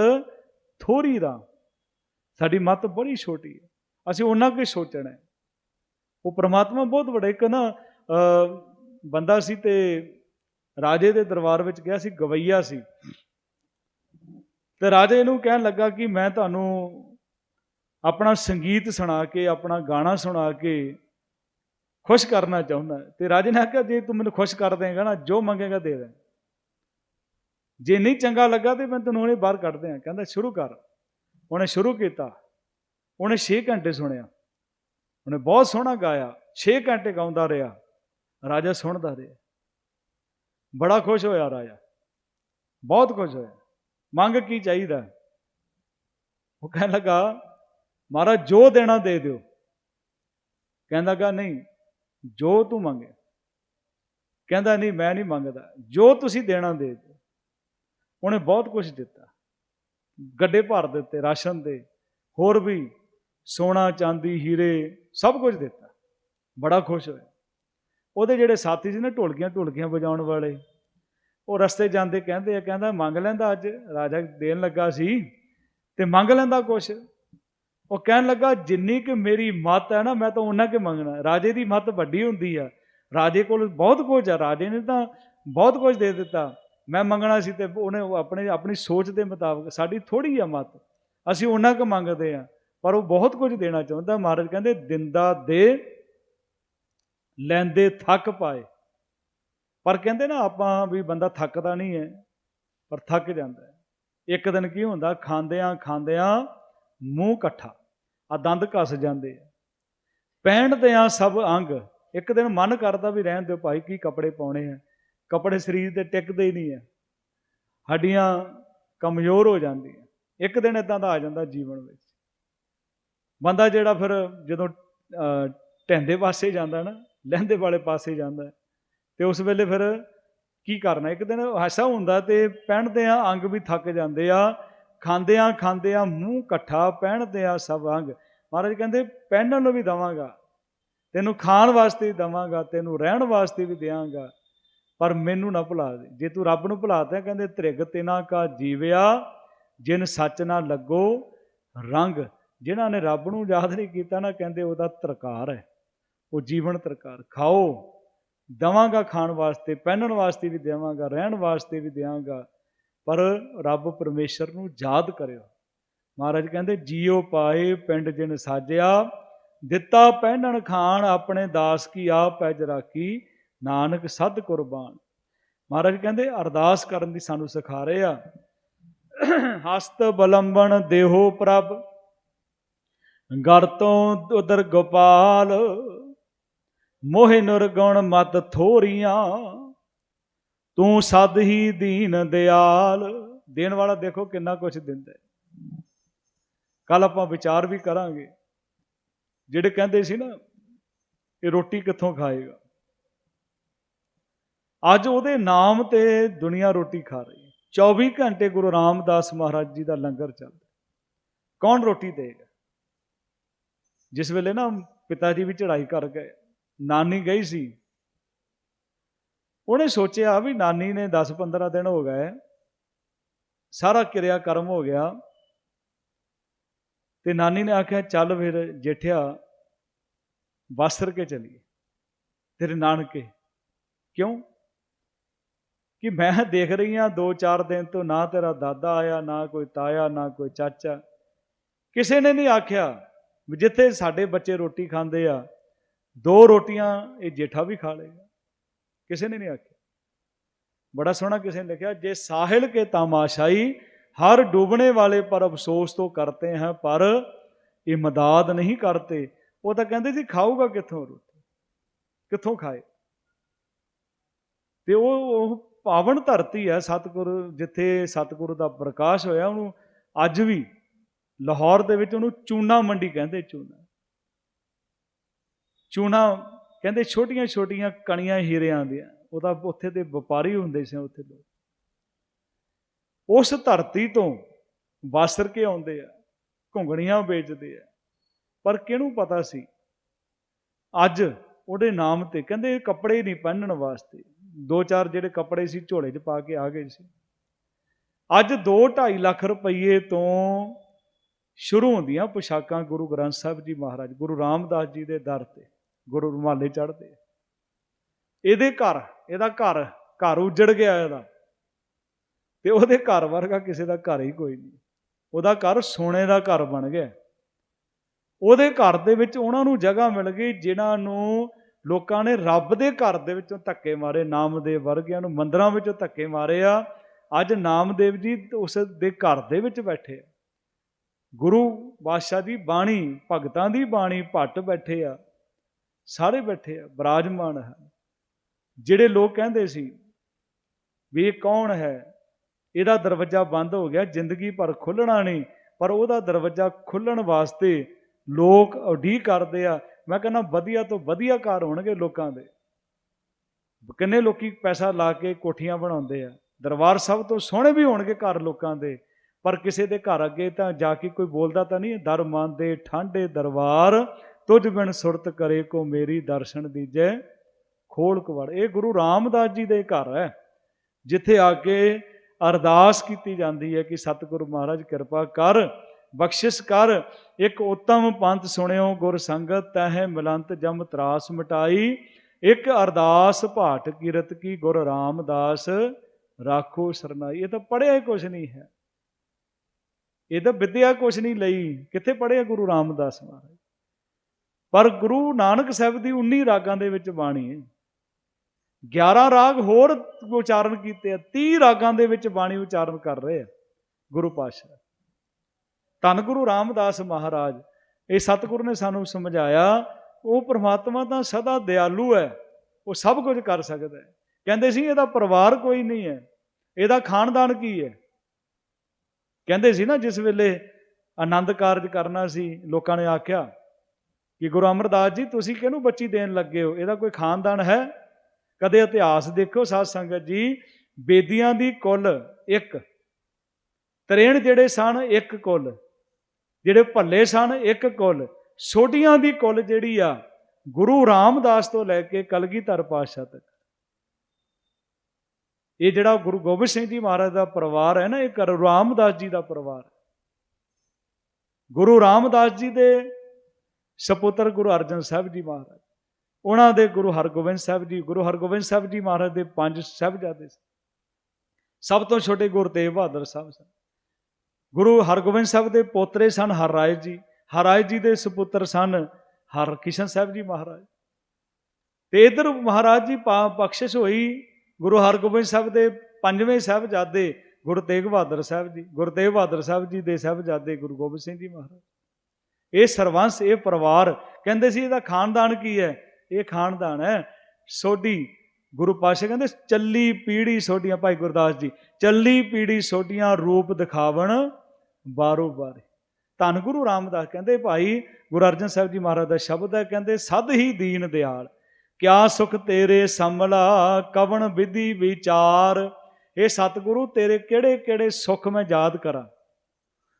ਥੋੜੀ ਦਾ ਸਾਡੀ ਮਤ ਬੜੀ ਛੋਟੀ ਹੈ ਅਸੀਂ ਉਹਨਾਂ ਕੁ ਸੋਚਣਾ ਹੈ। ਉਹ ਪ੍ਰਮਾਤਮਾ ਬਹੁਤ ਵੱਡਾ ਇੱਕ ਨਾ ਅਹ, ਬੰਦਾ ਸੀ ਤੇ ਰਾਜੇ ਦੇ ਦਰਬਾਰ ਵਿੱਚ ਗਿਆ ਸੀ ਗਵਈਆ ਸੀ। ਤੇ ਰਾਜੇ ਨੂੰ ਕਹਿਣ ਲੱਗਾ ਕਿ ਮੈਂ ਤੁਹਾਨੂੰ ਆਪਣਾ ਸੰਗੀਤ ਸੁਣਾ ਕੇ, ਆਪਣਾ ਗਾਣਾ ਸੁਣਾ ਕੇ ਖੁਸ਼ ਕਰਨਾ ਚਾਹੁੰਦਾ ਤੇ ਰਾਜੇ ਨੇ ਆਖਿਆ, ਜੇ ਤੂੰ ਮੈਨੂੰ ਖੁਸ਼ ਕਰ ਦੇਗਾ ਨਾ, ਜੋ ਮੰਗੇਗਾ ਦੇ ਦੇ। ਜੇ ਨਹੀਂ ਚੰਗਾ ਲੱਗਾ ਤੇ ਮੈਂ ਤੈਨੂੰ ਹੁਣੇ ਬਾਹਰ ਕੱਢ ਦਿਆਂ। ਕਹਿੰਦਾ, ਸ਼ੁਰੂ ਕਰ। ਉਹਨੇ ਸ਼ੁਰੂ ਕੀਤਾ। ਉਹਨੇ 6 ਘੰਟੇ ਸੁਣਿਆ। ਉਹਨੇ ਬਹੁਤ ਸੋਹਣਾ ਗਾਇਆ। 6 ਘੰਟੇ ਗਾਉਂਦਾ ਰਿਹਾ। ਰਾਜਾ ਸੁਣਦਾ ਰਿਹਾ। ਬੜਾ ਖੁਸ਼ ਹੋਇਆ ਰਾਜਾ। ਬਹੁਤ ਖੁਸ਼ ਹੋਇਆ। ਮੰਗ ਕੀ ਚਾਹੀਦਾ? ਉਹ ਕਹਿਣ ਲੱਗਾ ਮਹਾਰਾਜ, ਜੋ ਦੇਣਾ ਦੇ ਦਿਓ। ਕਹਿੰਦਾ ਗਾ, ਨਹੀਂ, ਜੋ ਤੂੰ ਮੰਗੇ। ਕਹਿੰਦਾ, ਨਹੀਂ, ਮੈਂ ਨਹੀਂ ਮੰਗਦਾ। ਜੋ ਤੁਸੀਂ ਦੇਣਾ ਦੇ ਦਿਓ। ਉਹਨੇ ਬਹੁਤ ਕੁਝ ਦਿੱਤਾ। ਗੱਡੇ ਭਰ ਦਿੱਤੇ, ਰਾਸ਼ਨ ਦੇ, ਹੋਰ ਵੀ ਸੋਨਾ, ਚਾਂਦੀ, ਹੀਰੇ, ਸਭ ਕੁਝ ਦਿੱਤਾ। ਬੜਾ ਖੁਸ਼ ਹੋਇਆ। ਉਹਦੇ ਜਿਹੜੇ ਸਾਥੀ ਸੀ ਨਾ, ਢੋਲਕੀਆਂ ਢੋਲਕੀਆਂ ਵਜਾਉਣ ਵਾਲੇ, ਉਹ ਰਸਤੇ ਜਾਂਦੇ ਕਹਿੰਦੇ ਆ, ਕਹਿੰਦਾ, ਮੰਗ ਲੈਂਦਾ ਅੱਜ, ਰਾਜਾ ਦੇਣ ਲੱਗਾ ਸੀ ਤੇ ਮੰਗ ਲੈਂਦਾ ਕੁਛ। ਉਹ ਕਹਿਣ ਲੱਗਾ, ਜਿੰਨੀ ਕਿ ਮੇਰੀ ਮੱਤ ਹੈ ਨਾ, ਮੈਂ ਤਾਂ ਉਹਨਾਂ ਕੇ ਮੰਗਣਾ ਰਾਜੇ ਦੀ ਮੱਤ ਵੱਡੀ ਹੁੰਦੀ ਆ। ਰਾਜੇ ਕੋਲ ਬਹੁਤ ਕੁਝ ਆ। ਰਾਜੇ ਨੇ ਤਾਂ ਬਹੁਤ ਕੁਝ ਦੇ ਦਿੱਤਾ। ਮੈਂ ਮੰਗਣਾ ਸੀ ਤੇ ਉਹਨੇ ਆਪਣੇ, ਆਪਣੀ ਸੋਚ ਦੇ ਮੁਤਾਬਕ ਸਾਡੀ ਥੋੜੀ ਆ ਮੱਤ। ਅਸੀਂ ਉਹਨਾਂ ਕੁ ਮੰਗਦੇ ਆ, ਪਰ ਉਹ ਬਹੁਤ ਕੁਝ ਦੇਣਾ ਚਾਹੁੰਦਾ। ਮਹਾਰਾਜ ਕਹਿੰਦੇ, ਦਿੰਦਾ ਦੇ, ਲੈਂਦੇ ਥੱਕ ਪਾਏ। ਪਰ ਕਹਿੰਦੇ ਨਾ, ਆਪਾਂ ਵੀ ਬੰਦਾ ਥੱਕਦਾ ਨਹੀਂ ਹੈ, ਪਰ ਥੱਕ ਜਾਂਦਾ ਇੱਕ ਦਿਨ ਕੀ ਹੁੰਦਾ? ਖਾਂਦਿਆਂ ਖਾਂਦਿਆਂ ਮੂੰਹ ਇਕੱਠਾ। ਆ ਦੰਦ ਘਸ ਜਾਂਦੇ ਆ। ਪਹਿਨਦਿਆਂ ਸਭ ਅੰਗ। ਇੱਕ ਦਿਨ ਮਨ ਕਰਦਾ ਵੀ ਰਹਿਣ ਦਿਓ ਭਾਈ ਕੀ ਕੱਪੜੇ ਪਾਉਣੇ ਆ। ਕੱਪੜੇ ਸਰੀਰ ਤੇ ਟਿਕਦੇ ਹੀ ਨਹੀਂ ਆ। ਹੱਡੀਆਂ ਕਮਜ਼ੋਰ ਹੋ ਜਾਂਦੀਆਂ। ਇੱਕ ਦਿਨ ਇਦਾਂ ਦਾ ਆ ਜਾਂਦਾ ਜੀਵਨ ਵਿੱਚ। ਬੰਦਾ ਜਿਹੜਾ ਫਿਰ ਜਦੋਂ ਅਹ, ਢਹਿੰਦੇ ਪਾਸੇ ਜਾਂਦਾ ਨਾ ਲਹਿੰਦੇ ਵਾਲੇ ਪਾਸੇ ਜਾਂਦਾ ਤੇ ਉਸ ਵੇਲੇ ਫਿਰ ਕੀ ਕਰਨਾ? ਇੱਕ ਦਿਨ ਐਸਾ ਹੁੰਦਾ ਤੇ ਪਹਿਨਦਿਆਂ ਅੰਗ ਵੀ ਥੱਕ ਜਾਂਦੇ ਆ। ਖਾਂਦਿਆਂ ਖਾਂਦਿਆਂ ਮੂੰਹ ਇਕੱਠਾ ਪਹਿਨਦਿਆਂ ਸਭ ਅੰਗ। ਮਹਾਰਾਜ ਕਹਿੰਦੇ, ਪਹਿਨਣ ਨੂੰ ਵੀ ਦਵਾਂਗਾ, ਤੈਨੂੰ ਖਾਣ ਵਾਸਤੇ ਵੀ ਦਵਾਂਗਾ, ਤੈਨੂੰ ਰਹਿਣ ਵਾਸਤੇ ਵੀ ਦਿਆਂਗਾ, ਪਰ ਮੈਨੂੰ ਨਾ ਭੁਲਾ ਦੇ। ਜੇ ਤੂੰ ਰੱਬ ਨੂੰ ਭੁਲਾਤਾ ਕਹਿੰਦੇ ਤ੍ਰਿਗ ਤਿਨਾ ਕਾ ਜੀਵਿਆ, ਜਿਨ ਸੱਚ ਨਾ ਲੱਗੋ, ਰੰਗ। ਜਿਨ੍ਹਾਂ ਨੇ ਰੱਬ ਨੂੰ ਯਾਦ ਨਹੀਂ ਕੀਤਾ ਨਾ, ਕਹਿੰਦੇ, ਉਹਦਾ ਤਰਕਾਰ ਹੈ। ਉਹ ਜੀਵਨ ਤਰਕਾਰ। ਖਾਓ, ਦਵਾਂਗਾ ਖਾਣ ਵਾਸਤੇ, ਪਹਿਨਣ ਵਾਸਤੇ ਵੀ ਦੇਵਾਂਗਾ ਰਹਿਣ ਵਾਸਤੇ ਵੀ ਦਿਆਂਗਾ। ਪਰ ਰੱਬ ਪਰਮੇਸ਼ਰ ਨੂੰ ਯਾਦ ਕਰਿਓ। ਮਹਾਰਾਜ ਕਹਿੰਦੇ, ਜੀਓ ਪਾਏ ਪਿੰਡ ਜਿਨ ਸਾਜਿਆ, ਦਿੱਤਾ ਪਹਿਨਣ ਖਾਣ ਆਪਣੇ ਦਾਸ ਕੀ ਆਪ ਪੈਜ ਰਾਖੀ ਨਾਨਕ ਸਦ ਕੁਰਬਾਨ। ਮਹਾਰਾਜ ਕਹਿੰਦੇ, ਅਰਦਾਸ ਕਰਨ ਦੀ ਸਾਨੂੰ ਸਿਖਾ ਰਹੇ ਆ। ਹਸਤ ਬਲੰਬਣ ਦੇਹੋ ਪ੍ਰਭ ਗਰ ਤੋਂ ਉਦਰ ਗੋਪਾਲ, ਮੋਹਿ ਨਿਰਗੁਣ ਮਤ ਥੋਰੀਆਂ। ਤੂੰ ਸਦ ਹੀ ਦੀਨ ਦਿਆਲ। ਦੇਣ ਵਾਲਾ ਦੇਖੋ ਕਿੰਨਾ ਕੁਝ ਦਿੰਦਾ ਹੈ। ਕੱਲ ਆਪਾਂ ਵਿਚਾਰ ਵੀ ਕਰਾਂਗੇ। ਜਿਹੜੇ ਕਹਿੰਦੇ ਸੀ ਨਾ, ਇਹ ਰੋਟੀ ਕਿੱਥੋਂ ਖਾਏਗਾ? ਅੱਜ ਉਹਦੇ ਨਾਮ ਤੇ ਦੁਨੀਆ ਰੋਟੀ ਖਾ ਰਹੀ ਹੈ। 24 ਘੰਟੇ ਗੁਰੂ ਰਾਮਦਾਸ ਮਹਾਰਾਜ ਜੀ ਦਾ ਲੰਗਰ ਚੱਲਦਾ ਕੌਣ ਰੋਟੀ ਦੇਗਾ? ਜਿਸ ਵੇਲੇ ਨਾ ਪਿਤਾ ਜੀ ਵੀ ਚੜਾਈ ਕਰ ਗਏ ਨਾਨੀ ਗਈ ਸੀ। ਉਹਨੇ ਸੋਚਿਆ ਵੀ ਨਾਨੀ ਨੇ 10-15 ਦਿਨ ਹੋ ਗਏ, ਸਾਰਾ ਕਿਰਿਆ ਕਰਮ ਹੋ ਗਿਆ ਤੇ ਨਾਨੀ ਨੇ ਆਖਿਆ, ਚੱਲ ਫਿਰ ਜੇਠਿਆ ਵਸਰ ਕੇ ਚਲੀਏ, ਤੇਰੇ ਨਾਨਕੇ। ਕਿਉਂ? ਕਿ ਮੈਂ ਦੇਖ ਰਹੀ ਹਾਂ 2-4 ਦਿਨ ਤੋਂ ਨਾ ਤੇਰਾ ਦਾਦਾ ਆਇਆ, ਨਾ ਕੋਈ ਤਾਇਆ, ਨਾ ਕੋਈ ਚਾਚਾ। ਕਿਸੇ ਨੇ ਨਹੀਂ ਆਖਿਆ ਵੀ ਜਿੱਥੇ ਸਾਡੇ ਬੱਚੇ ਰੋਟੀ ਖਾਂਦੇ ਆ, ਦੋ ਰੋਟੀਆਂ ਇਹ ਜੇਠਾ ਵੀ ਖਾ ਲੇਗਾ ਕਿਸੇ ਨੇ ਨਹੀਂ ਆਖਿਆ। ਬੜਾ ਸੋਹਣਾ ਕਿਸੇ ਨੇ ਲਿਖਿਆ, ਜੇ ਸਾਹਿਲ ਕੇ ਤਮਾਸ਼ਾਈ ਹਰ ਡੂਬਣੇ ਵਾਲੇ ਪਰ ਅਫਸੋਸ ਤੋਂ ਕਰਤੇ हैं ਪਰ ਇਮਦਾਦ ਨਹੀਂ ਕਰਤੇ। ਉਹ ਤਾਂ ਕਹਿੰਦੇ ਸੀ, ਖਾਊਗਾ ਕਿੱਥੋਂ ਰੋਟੀ? ਕਿੱਥੋਂ ਖਾਏ? ਤੇ ਉਹ ਉਹ ਪਾਵਨ ਧਰਤੀ ਹੈ, ਸਤਿਗੁਰੂ, ਜਿੱਥੇ ਸਤਿਗੁਰੂ ਦਾ ਪ੍ਰਕਾਸ਼ ਹੋਇਆ, ਉਹਨੂੰ ਅੱਜ ਵੀ ਲਾਹੌਰ ਦੇ ਵਿੱਚ ਉਹਨੂੰ ਚੂਨਾ ਮੰਡੀ ਕਹਿੰਦੇ, ਚੂਨਾ। ਚੂਨਾ ਕਹਿੰਦੇ ਛੋਟੀਆਂ ਛੋਟੀਆਂ ਕਣੀਆਂ ਹੀਰਿਆਂ ਦੀਆਂ ਉਹਦਾ ਉੱਥੇ ਦੇ ਵਪਾਰੀ ਹੁੰਦੇ ਸੀ ਉੱਥੇ ਲੋਕ। ਉਸ ਧਰਤੀ ਤੋਂ ਵਾਸਰ ਕੇ ਆਉਂਦੇ ਆ, ਘੁੰਗਣੀਆਂ ਵੇਚਦੇ ਆ। ਪਰ ਕਿਹਨੂੰ ਪਤਾ ਸੀ? ਅੱਜ ਉਹਦੇ ਨਾਮ ਤੇ ਕਹਿੰਦੇ ਕੱਪੜੇ ਨਹੀਂ ਪਹਿਨਣ ਵਾਸਤੇ। ਦੋ ਚਾਰ ਜਿਹੜੇ ਕੱਪੜੇ ਸੀ ਝੋਲੇ 'ਚ ਪਾ ਕੇ ਆ ਗਏ ਸੀ। ਅੱਜ 2.5 ਲੱਖ ਰੁਪਏ ਤੋਂ ਸ਼ੁਰੂ ਹੁੰਦੀਆਂ ਪੁਸ਼ਾਕਾਂ ਗੁਰੂ ਗ੍ਰੰਥ ਸਾਹਿਬ ਜੀ ਮਹਾਰਾਜ, ਗੁਰੂ ਰਾਮਦਾਸ ਜੀ ਦੇ ਦਰ ਤੇ। ਗੁਰੂ ਰੁਮਾਲੇ ਚੜ੍ਹਦੇ ਇਹਦੇ ਘਰ, ਇਹਦਾ ਘਰ ਘਰ ਉਜੜ ਗਿਆ ਇਹਦਾ। ਤੇ ਉਹਦੇ ਘਰ ਵਰਗਾ ਕਿਸੇ ਦਾ ਘਰ ਹੀ ਕੋਈ ਨਹੀਂ। ਉਹਦਾ ਘਰ ਸੋਨੇ ਦਾ ਘਰ ਬਣ ਗਿਆ। ਉਹਦੇ ਘਰ ਦੇ ਵਿੱਚ ਉਹਨਾਂ ਨੂੰ ਜਗ੍ਹਾ ਮਿਲ ਗਈ, ਜਿਨ੍ਹਾਂ ਨੂੰ ਲੋਕਾਂ ਨੇ ਰੱਬ ਦੇ ਘਰ ਦੇ ਵਿੱਚੋਂ ਧੱਕੇ ਮਾਰੇ, ਨਾਮਦੇਵ ਵਰਗਿਆਂ ਨੂੰ ਮੰਦਰਾਂ ਵਿੱਚੋਂ ਧੱਕੇ ਮਾਰੇ ਆ। ਅੱਜ ਨਾਮਦੇਵ ਜੀ ਉਸ ਦੇ ਘਰ ਦੇ ਵਿੱਚ ਬੈਠੇ ਆ। ਗੁਰੂ ਬਾਦਸ਼ਾਹ ਦੀ ਬਾਣੀ, ਭਗਤਾਂ ਦੀ ਬਾਣੀ, ਭੱਟ ਬੈਠੇ ਆ। ਸਾਰੇ ਬੈਠੇ ਆ, ਬਰਾਜਮਾਨ ਹੈ ਜਿਹੜੇ ਲੋਕ ਕਹਿੰਦੇ ਸੀ ਵੀ ਇਹ ਕੌਣ ਹੈ? ਇਹਦਾ ਦਰਵਾਜ਼ਾ ਬੰਦ ਹੋ ਗਿਆ, ਜ਼ਿੰਦਗੀ ਭਰ ਖੁੱਲਣਾ ਨਹੀਂ, ਪਰ ਉਹਦਾ ਦਰਵਾਜ਼ਾ ਖੁੱਲਣ ਵਾਸਤੇ ਲੋਕ ਉਡੀਕ ਕਰਦੇ ਆ। ਮੈਂ ਕਹਿੰਦਾ ਵਧੀਆ ਤੋਂ ਵਧੀਆ ਘਰ ਹੋਣਗੇ ਲੋਕਾਂ ਦੇ। ਕਿੰਨੇ ਲੋਕੀ ਪੈਸਾ ਲਾ ਕੇ ਕੋਠੀਆਂ ਬਣਾਉਂਦੇ ਆ। ਦਰਬਾਰ ਸਭ ਤੋਂ ਸੋਹਣੇ ਵੀ ਹੋਣਗੇ ਘਰ ਲੋਕਾਂ ਦੇ, ਪਰ ਕਿਸੇ ਦੇ ਘਰ ਅੱਗੇ ਤਾਂ ਜਾ ਕੇ ਕੋਈ ਬੋਲਦਾ ਤਾਂ ਨਹੀਂ, ਦਰ ਮਨ ਠਾਂਡੇ ਦਰਬਾਰ ਤੁਝ ਬਿਨ ਸੁਰਤ ਕਰੇ ਕੋ ਮੇਰੀ ਦਰਸ਼ਨ ਦੀਜੈ, ਖੋਲ ਕਵੜ। ਇਹ ਗੁਰੂ ਰਾਮਦਾਸ ਜੀ ਦੇ ਘਰ ਹੈ, ਜਿੱਥੇ ਆ ਕੇ ਅਰਦਾਸ ਕੀਤੀ ਜਾਂਦੀ ਹੈ ਕਿ ਸਤਿਗੁਰੂ ਮਹਾਰਾਜ ਕਿਰਪਾ ਕਰ, ਬਖਸ਼ਿਸ਼ ਕਰ। ਇੱਕ ਉਤਮ ਪੰਥ ਸੁਣਿਓ ਗੁਰ ਸੰਗਤ, ਤਹਿ ਮਿਲੰਤ ਜਮ ਤਰਾਸ ਮਿਟਾਈ। ਇੱਕ ਅਰਦਾਸ ਭਾਟ ਕੀਰਤ ਕੀ ਗੁਰ ਰਾਮਦਾਸ ਰਾਖੋ ਸਰਨਾਈ। ਇਹ ਤਾਂ ਪੜਿਆ ਹੀ ਕੁਛ ਨਹੀਂ ਹੈ। ਇਹ ਤਾਂ ਵਿਦਿਆ ਕੁਛ ਨਹੀਂ ਲਈ। ਕਿੱਥੇ ਪੜਿਆ ਗੁਰੂ ਰਾਮਦਾਸ ਮਹਾਰਾਜ? ਪਰ ਗੁਰੂ ਨਾਨਕ ਸਾਹਿਬ ਦੀ 19 ਰਾਗਾਂ ਦੇ ਵਿੱਚ ਬਾਣੀ ਹੈ। 11 ਰਾਗ ਹੋਰ ਉਚਾਰਨ ਕੀਤੇ ਆ 30 ਰਾਗਾਂ ਦੇ ਵਿੱਚ ਬਾਣੀ ਉਚਾਰਨ ਕਰ ਰਹੇ ਆ ਗੁਰੂ ਪਾਤਸ਼ਾਹ। ਧੰਨ ਗੁਰੂ ਰਾਮਦਾਸ ਮਹਾਰਾਜ, ਇਹ ਸਤਿਗੁਰ ਨੇ ਸਾਨੂੰ ਸਮਝਾਇਆ, ਉਹ ਪ੍ਰਮਾਤਮਾ ਤਾਂ ਸਦਾ ਦਿਆਲੂ ਹੈ, ਉਹ ਸਭ ਕੁਝ ਕਰ ਸਕਦਾ ਹੈ। ਕਹਿੰਦੇ ਸੀ, ਇਹਦਾ ਪਰਿਵਾਰ ਕੋਈ ਨਹੀਂ ਹੈ, ਇਹਦਾ ਖਾਨਦਾਨ ਕੀ ਹੈ? ਕਹਿੰਦੇ ਸੀ ਨਾ, ਜਿਸ ਵੇਲੇ ਆਨੰਦ ਕਾਰਜ ਕਰਨਾ ਸੀ, ਲੋਕਾਂ ਨੇ ਆਖਿਆ ਕਿ ਗੁਰੂ ਅਮਰਦਾਸ ਜੀ, ਤੁਸੀਂ ਕਿਹਨੂੰ ਬੱਚੀ ਦੇਣ ਲੱਗੇ ਹੋ? ਇਹਦਾ ਕੋਈ ਖਾਨਦਾਨ ਹੈ? ਕਦੇ ਇਤਿਹਾਸ ਦੇਖੋ ਸਾਧ ਸੰਗਤ ਜੀ, ਬੇਦੀਆਂ ਦੀ ਕੁੱਲ ਇੱਕ, ਤਰੇਣ ਜਿਹੜੇ ਸਨ ਇੱਕ ਕੁੱਲ, ਜਿਹੜੇ ਭੱਲੇ ਸਨ ਇੱਕ ਕੁੱਲ ਛੋਟੀਆਂ ਦੀ ਕੁੱਲ ਜਿਹੜੀ ਆ, ਗੁਰੂ ਰਾਮਦਾਸ ਤੋਂ ਲੈ ਕੇ ਕਲਗੀਧਰ ਪਾਤਸ਼ਾਹ ਤੱਕ। ਇਹ ਜਿਹੜਾ ਗੁਰੂ ਗੋਬਿੰਦ ਸਿੰਘ ਜੀ ਮਹਾਰਾਜ ਦਾ ਪਰਿਵਾਰ ਹੈ ਨਾ, ਇਹ ਗੁਰੂ ਰਾਮਦਾਸ ਜੀ ਦਾ ਪਰਿਵਾਰ ਗੁਰੂ ਰਾਮਦਾਸ ਜੀ ਦੇ ਸਪੁੱਤਰ ਗੁਰੂ ਅਰਜਨ ਸਾਹਿਬ ਜੀ ਮਹਾਰਾਜ। ਉਹਨਾਂ ਦੇ ਗੁਰੂ ਹਰਗੋਬਿੰਦ ਸਾਹਿਬ ਜੀ, ਗੁਰੂ ਹਰਗੋਬਿੰਦ ਸਾਹਿਬ ਜੀ ਮਹਾਰਾਜ ਦੇ ਪੰਜ ਸਾਹਿਬਜ਼ਾਦੇ ਸਨ। ਸਭ ਤੋਂ ਛੋਟੇ ਗੁਰੂ ਤੇਗ ਬਹਾਦਰ ਸਾਹਿਬ ਸਨ। ਗੁਰੂ ਹਰਗੋਬਿੰਦ ਸਾਹਿਬ ਦੇ ਪੋਤਰੇ ਸਨ ਹਰਰਾਏ ਜੀ। ਹਰਰਾਏ ਜੀ ਦੇ ਸੁਪੁੱਤਰ ਸਨ ਹਰਕਿਸ਼ਨ ਸਾਹਿਬ ਜੀ ਮਹਾਰਾਜ। ਤੇ ਇਧਰ ਮਹਾਰਾਜ ਜੀ ਬਖਸ਼ਿਸ਼ ਹੋਈ ਗੁਰੂ ਹਰਗੋਬਿੰਦ ਸਾਹਿਬ ਦੇ ਪੰਜਵੇਂ ਸਾਹਿਬਜ਼ਾਦੇ ਗੁਰੂ ਤੇਗ ਬਹਾਦਰ ਸਾਹਿਬ ਜੀ ਗੁਰੂ ਤੇਗ ਬਹਾਦਰ ਸਾਹਿਬ ਜੀ ਦੇ ਸਾਹਿਬਜ਼ਾਦੇ ਗੁਰੂ ਗੋਬਿੰਦ ਸਿੰਘ ਜੀ ਮਹਾਰਾਜ। ਇਹ ਸਰਵੰਸ, ਇਹ ਪਰਿਵਾਰ। ਕਹਿੰਦੇ ਸੀ ਇਹਦਾ ਖਾਨਦਾਨ ਕੀ ਹੈ? ਇਹ ਖਾਨਦਾਨ ਹੈ ਸੋਢੀ ਗੁਰੂ ਪਾਸ਼ਾ ਕਹਿੰਦੇ, ਚੱਲੀ ਪੀੜੀ ਸੋਢੀਆਂ, ਭਾਈ ਗੁਰਦਾਸ ਜੀ, ਚੱਲੀ ਪੀੜੀ ਸੋਢੀਆਂ ਰੂਪ ਦਿਖਾਵਣ ਬਾਰੋ ਬਾਰੇ। ਧੰਨ ਗੁਰੂ ਰਾਮਦਾਸ ਕਹਿੰਦੇ, ਭਾਈ ਗੁਰੂ ਅਰਜਨ ਸਾਹਿਬ ਜੀ ਮਹਾਰਾਜ ਦਾ ਸ਼ਬਦ ਹੈ, ਕਹਿੰਦੇ, ਸਦ ਹੀ ਦੀਨ ਦਿਆਲ, ਕਿਆ ਸੁਖ ਤੇਰੇ ਸੰਮਲਾ ਕਵਣ ਵਿਧੀ ਵਿਚਾਰ। ਇਹ ਸਤਿਗੁਰੂ ਤੇਰੇ ਕਿਹੜੇ ਕਿਹੜੇ ਸੁੱਖ ਮੈਂ ਯਾਦ ਕਰਾਂ?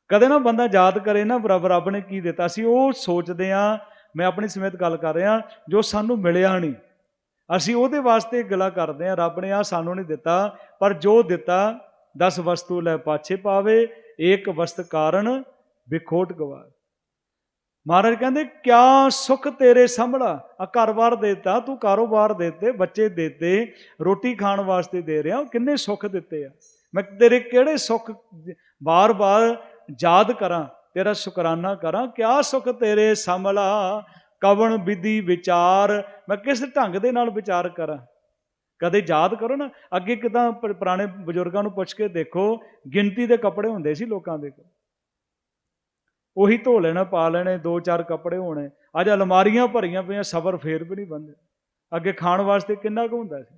ਕਦੇ ਨਾ ਬੰਦਾ ਯਾਦ ਕਰੇ ਨਾ ਰੱਬ ਰੱਬ ਨੇ ਕੀ ਦਿੱਤਾ। ਸੀ ਉਹ ਸੋਚਦੇ ਆ ਮੈਂ ਆਪਣੀ ਸਮੇਤ ਗੱਲ ਕਰ ਰਿਹਾ, ਜੋ ਸਾਨੂੰ ਮਿਲਿਆ ਨਹੀਂ। ਅਸੀਂ ਉਹਦੇ ਵਾਸਤੇ ਗੱਲਾਂ ਕਰਦੇ ਆ ਰੱਬ ਨੇ ਆ ਸਾਨੂੰ ਨਹੀਂ ਦਿੱਤਾ, ਪਰ ਜੋ ਦਿੱਤਾ 10 ਵਸਤੂ ਲੈ ਪਾਛੇ ਪਾਵੇ, ਏਕ ਵਸਤ ਕਾਰਨ ਵਿਖੋਟ ਗਵਾ ਮਹਾਰਾਜ ਕਹਿੰਦੇ, ਕਿਆ ਸੁਖ ਤੇਰੇ ਸੰਭਲਾ ਆ ਘਰ-ਬਾਰ ਦੇਤਾ, ਤੂੰ ਕਾਰੋਬਾਰ ਦੇਤੇ, ਬੱਚੇ ਦੇਤੇ, ਰੋਟੀ ਖਾਣ ਵਾਸਤੇ ਦੇ ਰਿਹਾ ਕਿੰਨੇ ਸੁੱਖ ਦਿੱਤੇ ਆ। ਮੈਂ ਤੇਰੇ ਕਿਹੜੇ ਸੁੱਖ? ਬਾਰ-ਬਾਰ ਯਾਦ ਕਰਾਂ, ਤੇਰਾ ਸ਼ੁਕਰਾਨਾ ਕਰਾਂ, ਕਿਆ ਸੁਖ ਤੇਰੇ ਸੰਭਲਾ, ਕਵਣ ਵਿਧੀ ਵਿਚਾਰ, ਮੈਂ ਕਿਸ ਢੰਗ ਦੇ ਨਾਲ ਵਿਚਾਰ ਕਰਾਂ? ਕਦੇ ਯਾਦ ਕਰੋ ਨਾ, ਅੱਗੇ ਕਿਦਾਂ ਪੁਰਾਣੇ ਬਜ਼ੁਰਗਾਂ ਨੂੰ ਪੁੱਛ ਕੇ ਦੇਖੋ, ਗਿਣਤੀ ਦੇ ਕੱਪੜੇ ਹੁੰਦੇ ਸੀ ਲੋਕਾਂ ਦੇ ਕੋਲ। ਉਹੀ ਧੋ ਲੈਣਾ, ਪਾ ਲੈਣੇ, ਦੋ ਚਾਰ ਕੱਪੜੇ ਹੋਣੇ, ਅੱਜ ਅਲਮਾਰੀਆਂ ਭਰੀਆਂ ਪਈਆਂ, ਸਬਰ ਫੇਰ ਵੀ ਨਹੀਂ ਬੰਦੇ ਅੱਗੇ ਖਾਣ ਵਾਸਤੇ ਕਿੰਨਾ ਕੁ ਹੁੰਦਾ ਸੀ?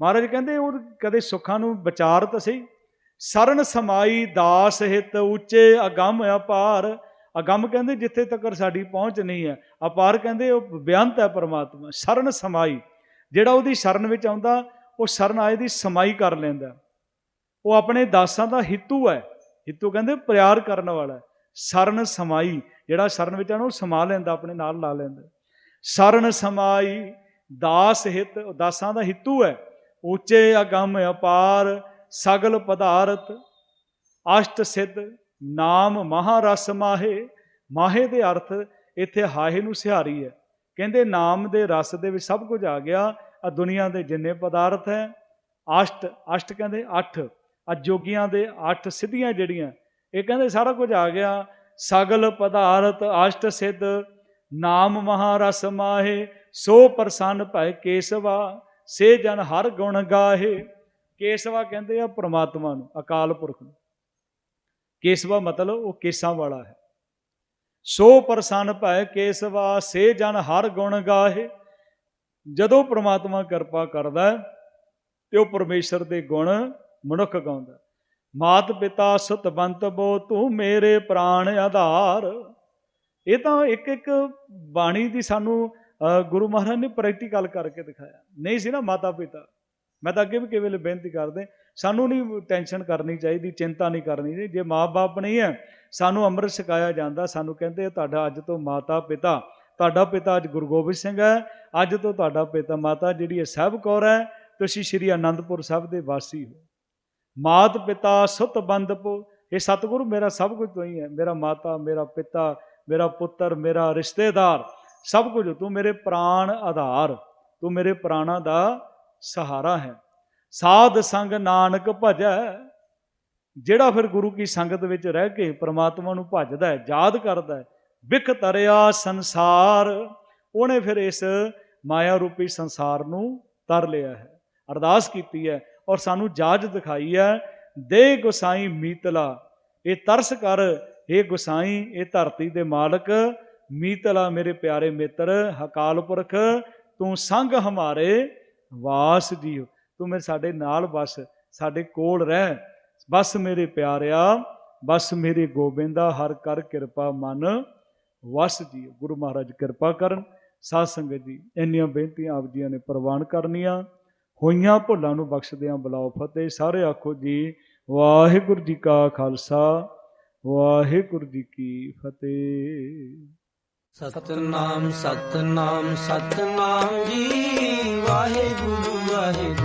ਮਹਾਰਾਜ ਕਹਿੰਦੇ, ਉਹ ਕਦੇ ਸੁੱਖਾਂ ਨੂੰ ਵਿਚਾਰ ਤਾਂ ਸਹੀ ਸਰਨ ਸਮਾਈ ਦਾਸ ਹਿਤ ਉੱਚੇ ਅਗੰਮ ਅਪਾਰ। ਅਗੰਮ ਕਹਿੰਦੇ ਜਿੱਥੇ ਤੱਕ ਸਾਡੀ ਪਹੁੰਚ ਨਹੀਂ ਹੈ। ਅਪਾਰ ਕਹਿੰਦੇ ਉਹ ਬਿਆੰਤ ਹੈ ਪਰਮਾਤਮਾ, ਸਰਨ ਸਮਾਈ। ਜਿਹੜਾ ਉਹਦੀ ਸ਼ਰਨ ਵਿੱਚ ਆਉਂਦਾ, ਉਹ ਸ਼ਰਨ ਆਏ ਦੀ ਸਮਾਈ ਕਰ ਲੈਂਦਾ। ਉਹ ਆਪਣੇ ਦਾਸਾਂ ਦਾ ਹਿੱਤੂ ਹੈ। ਹਿੱਤੂ ਕਹਿੰਦੇ ਪਿਆਰ ਕਰਨ ਵਾਲਾ ਸਰਨ ਸਮਾਈ, ਜਿਹੜਾ ਸ਼ਰਨ ਵਿੱਚ ਆਣਾ ਉਹ ਸਮਾ ਲੈਂਦਾ, ਆਪਣੇ ਨਾਲ ਲਾ ਲੈਂਦਾ। ਸਰਨ ਸਮਾਈ, ਦਾਸ ਹਿਤ ਦਾਸਾਂ ਦਾ ਹਿੱਤੂ ਹੈ। ਉੱਚੇ ਅਗੰਮ ਅਪਾਰ ਸਗਲ ਪਦਾਰਥ, ਅਸ਼ਟ ਸਿੱਧ, ਨਾਮ ਮਹਾਰਸ ਮਾਹੇ ਮਾਹੇ ਦੇ ਅਰਥ ਇੱਥੇ ਹਾਹੇ ਨੂੰ ਸਿਹਾਰੀ ਹੈ। ਕਹਿੰਦੇ ਨਾਮ ਦੇ ਰਸ ਦੇ ਵਿੱਚ ਸਭ ਕੁਝ ਆ ਗਿਆ ਆ ਦੁਨੀਆ ਦੇ ਜਿੰਨੇ ਪਦਾਰਥ ਹੈ, ਅਸ਼ਟ ਅਸ਼ਟ ਕਹਿੰਦੇ 8 ਆ ਜੋਗੀਆਂ ਦੇ 8 ਸਿੱਧੀਆਂ ਜਿਹੜੀਆਂ, ਇਹ ਕਹਿੰਦੇ ਸਾਰਾ ਕੁਝ ਆ ਗਿਆ। ਸਗਲ ਪਦਾਰਥ, ਅਸ਼ਟ ਸਿੱਧ, ਨਾਮ ਮਹਾਰਸ ਮਾਹੇ, ਸੋ ਪ੍ਰਸੰਨ ਭੈ ਕੇਸਵਾ, ਸੇ ਜਨ ਹਰ ਗੁਣ ਗਾਹੇ। ਕੇਸਵਾ ਕਹਿੰਦੇ ਆ ਪ੍ਰਮਾਤਮਾ ਨੂੰ, ਅਕਾਲ ਪੁਰਖ ਨੂੰ। ਕੇਸਵਾ ਮਤਲਬ ਉਹ ਕੇਸਾਂ ਵਾਲਾ ਹੈ। ਸੋ ਪ੍ਰਸੰਨ ਭੈ ਕੇਸਵਾ, ਸੇ ਜਨ ਹਰ ਗੁਣ ਗਾਹੇ। ਜਦੋਂ ਪ੍ਰਮਾਤਮਾ ਕਿਰਪਾ ਕਰਦਾ ਤੇ ਉਹ ਪਰਮੇਸ਼ਰ ਦੇ ਗੁਣ ਮਨੁੱਖ ਗਾਉਂਦਾ ਮਾਤ ਪਿਤਾ ਸੁਤ ਬੰਤ ਬੋ, ਤੂੰ ਮੇਰੇ ਪ੍ਰਾਣ ਆਧਾਰ। ਇਹ ਤਾਂ ਇੱਕ ਇੱਕ ਬਾਣੀ ਦੀ ਸਾਨੂੰ ਗੁਰੂ ਮਹਾਰਾਜ ਨੇ ਪ੍ਰੈਕਟੀਕਲ ਕਰਕੇ ਦਿਖਾਇਆ। ਨਹੀਂ ਸੀ ਨਾ ਮਾਤਾ ਪਿਤਾ। ਮੈਂ ਤਾਂ ਅੱਗੇ ਵੀ ਕਈ ਵੇਲੇ ਬੇਨਤੀ ਕਰਦੇ, ਸਾਨੂੰ ਨਹੀਂ ਟੈਨਸ਼ਨ ਕਰਨੀ ਚਾਹੀਦੀ, ਚਿੰਤਾ ਨਹੀਂ ਕਰਨੀ ਚਾਹੀਦੀ। ਜੇ ਮਾਪੇ ਨਹੀਂ ਹੈ, ਸਾਨੂੰ ਅੰਮ੍ਰਿਤ ਛਕਾਇਆ ਜਾਂਦਾ, ਸਾਨੂੰ ਕਹਿੰਦੇ ਤੁਹਾਡਾ ਅੱਜ ਤੋਂ ਮਾਤਾ ਪਿਤਾ ਤੁਹਾਡਾ ਪਿਤਾ ਅੱਜ ਗੁਰੂ ਗੋਬਿੰਦ ਸਿੰਘ ਹੈ, ਅੱਜ ਤੋਂ ਤੁਹਾਡਾ ਪਿਤਾ ਮਾਤਾ ਜਿਹੜੀ ਹੈ ਸਭ ਕੌਰ ਹੈ, ਤੁਸੀਂ ਸ਼੍ਰੀ ਆਨੰਦਪੁਰ ਸਾਹਿਬ ਦੇ ਵਾਸੀ ਹੋ। ਮਾਤ ਪਿਤਾ ਸੁਤ ਬੰਦਪੋ ਇਹ ਸਤਿਗੁਰੂ ਮੇਰਾ ਸਭ ਕੁਝ ਤੂੰ ਹੀ ਹੈ, ਮੇਰਾ ਮਾਤਾ, ਮੇਰਾ ਪਿਤਾ, ਮੇਰਾ ਪੁੱਤਰ, ਮੇਰਾ ਰਿਸ਼ਤੇਦਾਰ, ਸਭ ਕੁਝ। ਤੂੰ ਮੇਰੇ ਪ੍ਰਾਣ ਆਧਾਰ, ਤੂੰ ਮੇਰੇ ਪ੍ਰਾਣਾ ਦਾ ਸਹਾਰਾ ਹੈ। ਸਾਧ ਸੰਗ ਨਾਨਕ ਭਜੈ। ਜਿਹੜਾ ਫਿਰ ਗੁਰੂ ਕੀ ਸੰਗਤ ਵਿੱਚ ਰਹਿ ਕੇ ਪ੍ਰਮਾਤਮਾ ਨੂੰ ਭਜਦਾ ਹੈ, ਯਾਦ ਕਰਦਾ ਹੈ, ਵਿਖ ਤਰਿਆ ਸੰਸਾਰ। ਉਹਨੇ ਫਿਰ ਇਸ ਮਾਇਆ ਰੂਪੀ ਸੰਸਾਰ ਨੂੰ ਤਰ ਲਿਆ ਹੈ, ਅਰਦਾਸ ਕੀਤੀ ਹੈ ਔਰ ਸਾਨੂੰ ਜਾਜ ਦਿਖਾਈ ਹੈ, ਦੇ ਗੁਸਾਈ ਮੀਤਲਾ, ਇਹ ਤਰਸ ਕਰ ਇਹ ਗੁਸਾਈ, ਇਹ ਧਰਤੀ ਦੇ ਮਾਲਕ, ਮੀਤਲਾ ਮੇਰੇ ਪਿਆਰੇ ਮਿੱਤਰ ਹਕਾਲ ਪੁਰਖ, ਤੂੰ ਸੰਗ ਹਮਾਰੇ ਵਾਸ ਜੀਓ ਤੂੰ ਮੇਰੇ ਸਾਡੇ ਨਾਲ ਬਸ ਸਾਡੇ ਕੋਲ ਰਹਿ। ਬਸ ਮੇਰੇ ਪਿਆਰਿਆ, ਬਸ ਮੇਰੇ ਗੋਬਿੰਦਾ, ਹਰ ਕਰ ਕਿਰਪਾ ਮਨ। ਵਸ ਜੀ ਗੁਰੂ ਮਹਾਰਾਜ ਕਿਰਪਾ ਕਰਨ। ਸਾਧ ਸੰਗਤ ਜੀ, ਇੰਨੀਆਂ ਬੇਨਤੀਆਂ ਆਪ ਜੀਆਂ ਨੇ ਪ੍ਰਵਾਨ ਕਰਨੀਆਂ। ਹੋਈਆਂ ਭੁੱਲਾਂ ਨੂੰ ਬਖਸ਼ਦਿਆਂ ਬੁਲਾਓ ਫਤਿਹ। ਸਾਰੇ ਆਖੋ ਜੀ, ਵਾਹਿਗੁਰੂ ਜੀ ਕਾ ਖਾਲਸਾ, ਵਾਹਿਗੁਰੂ ਜੀ ਕੀ ਫਤਿਹ। ਸਤਨਾਮ ਸਤਨਾਮ ਸਤਨਾਮ ਜੀ। ਵਾਹਿਗੁਰੂ ਵਾਹਿਗੁਰੂ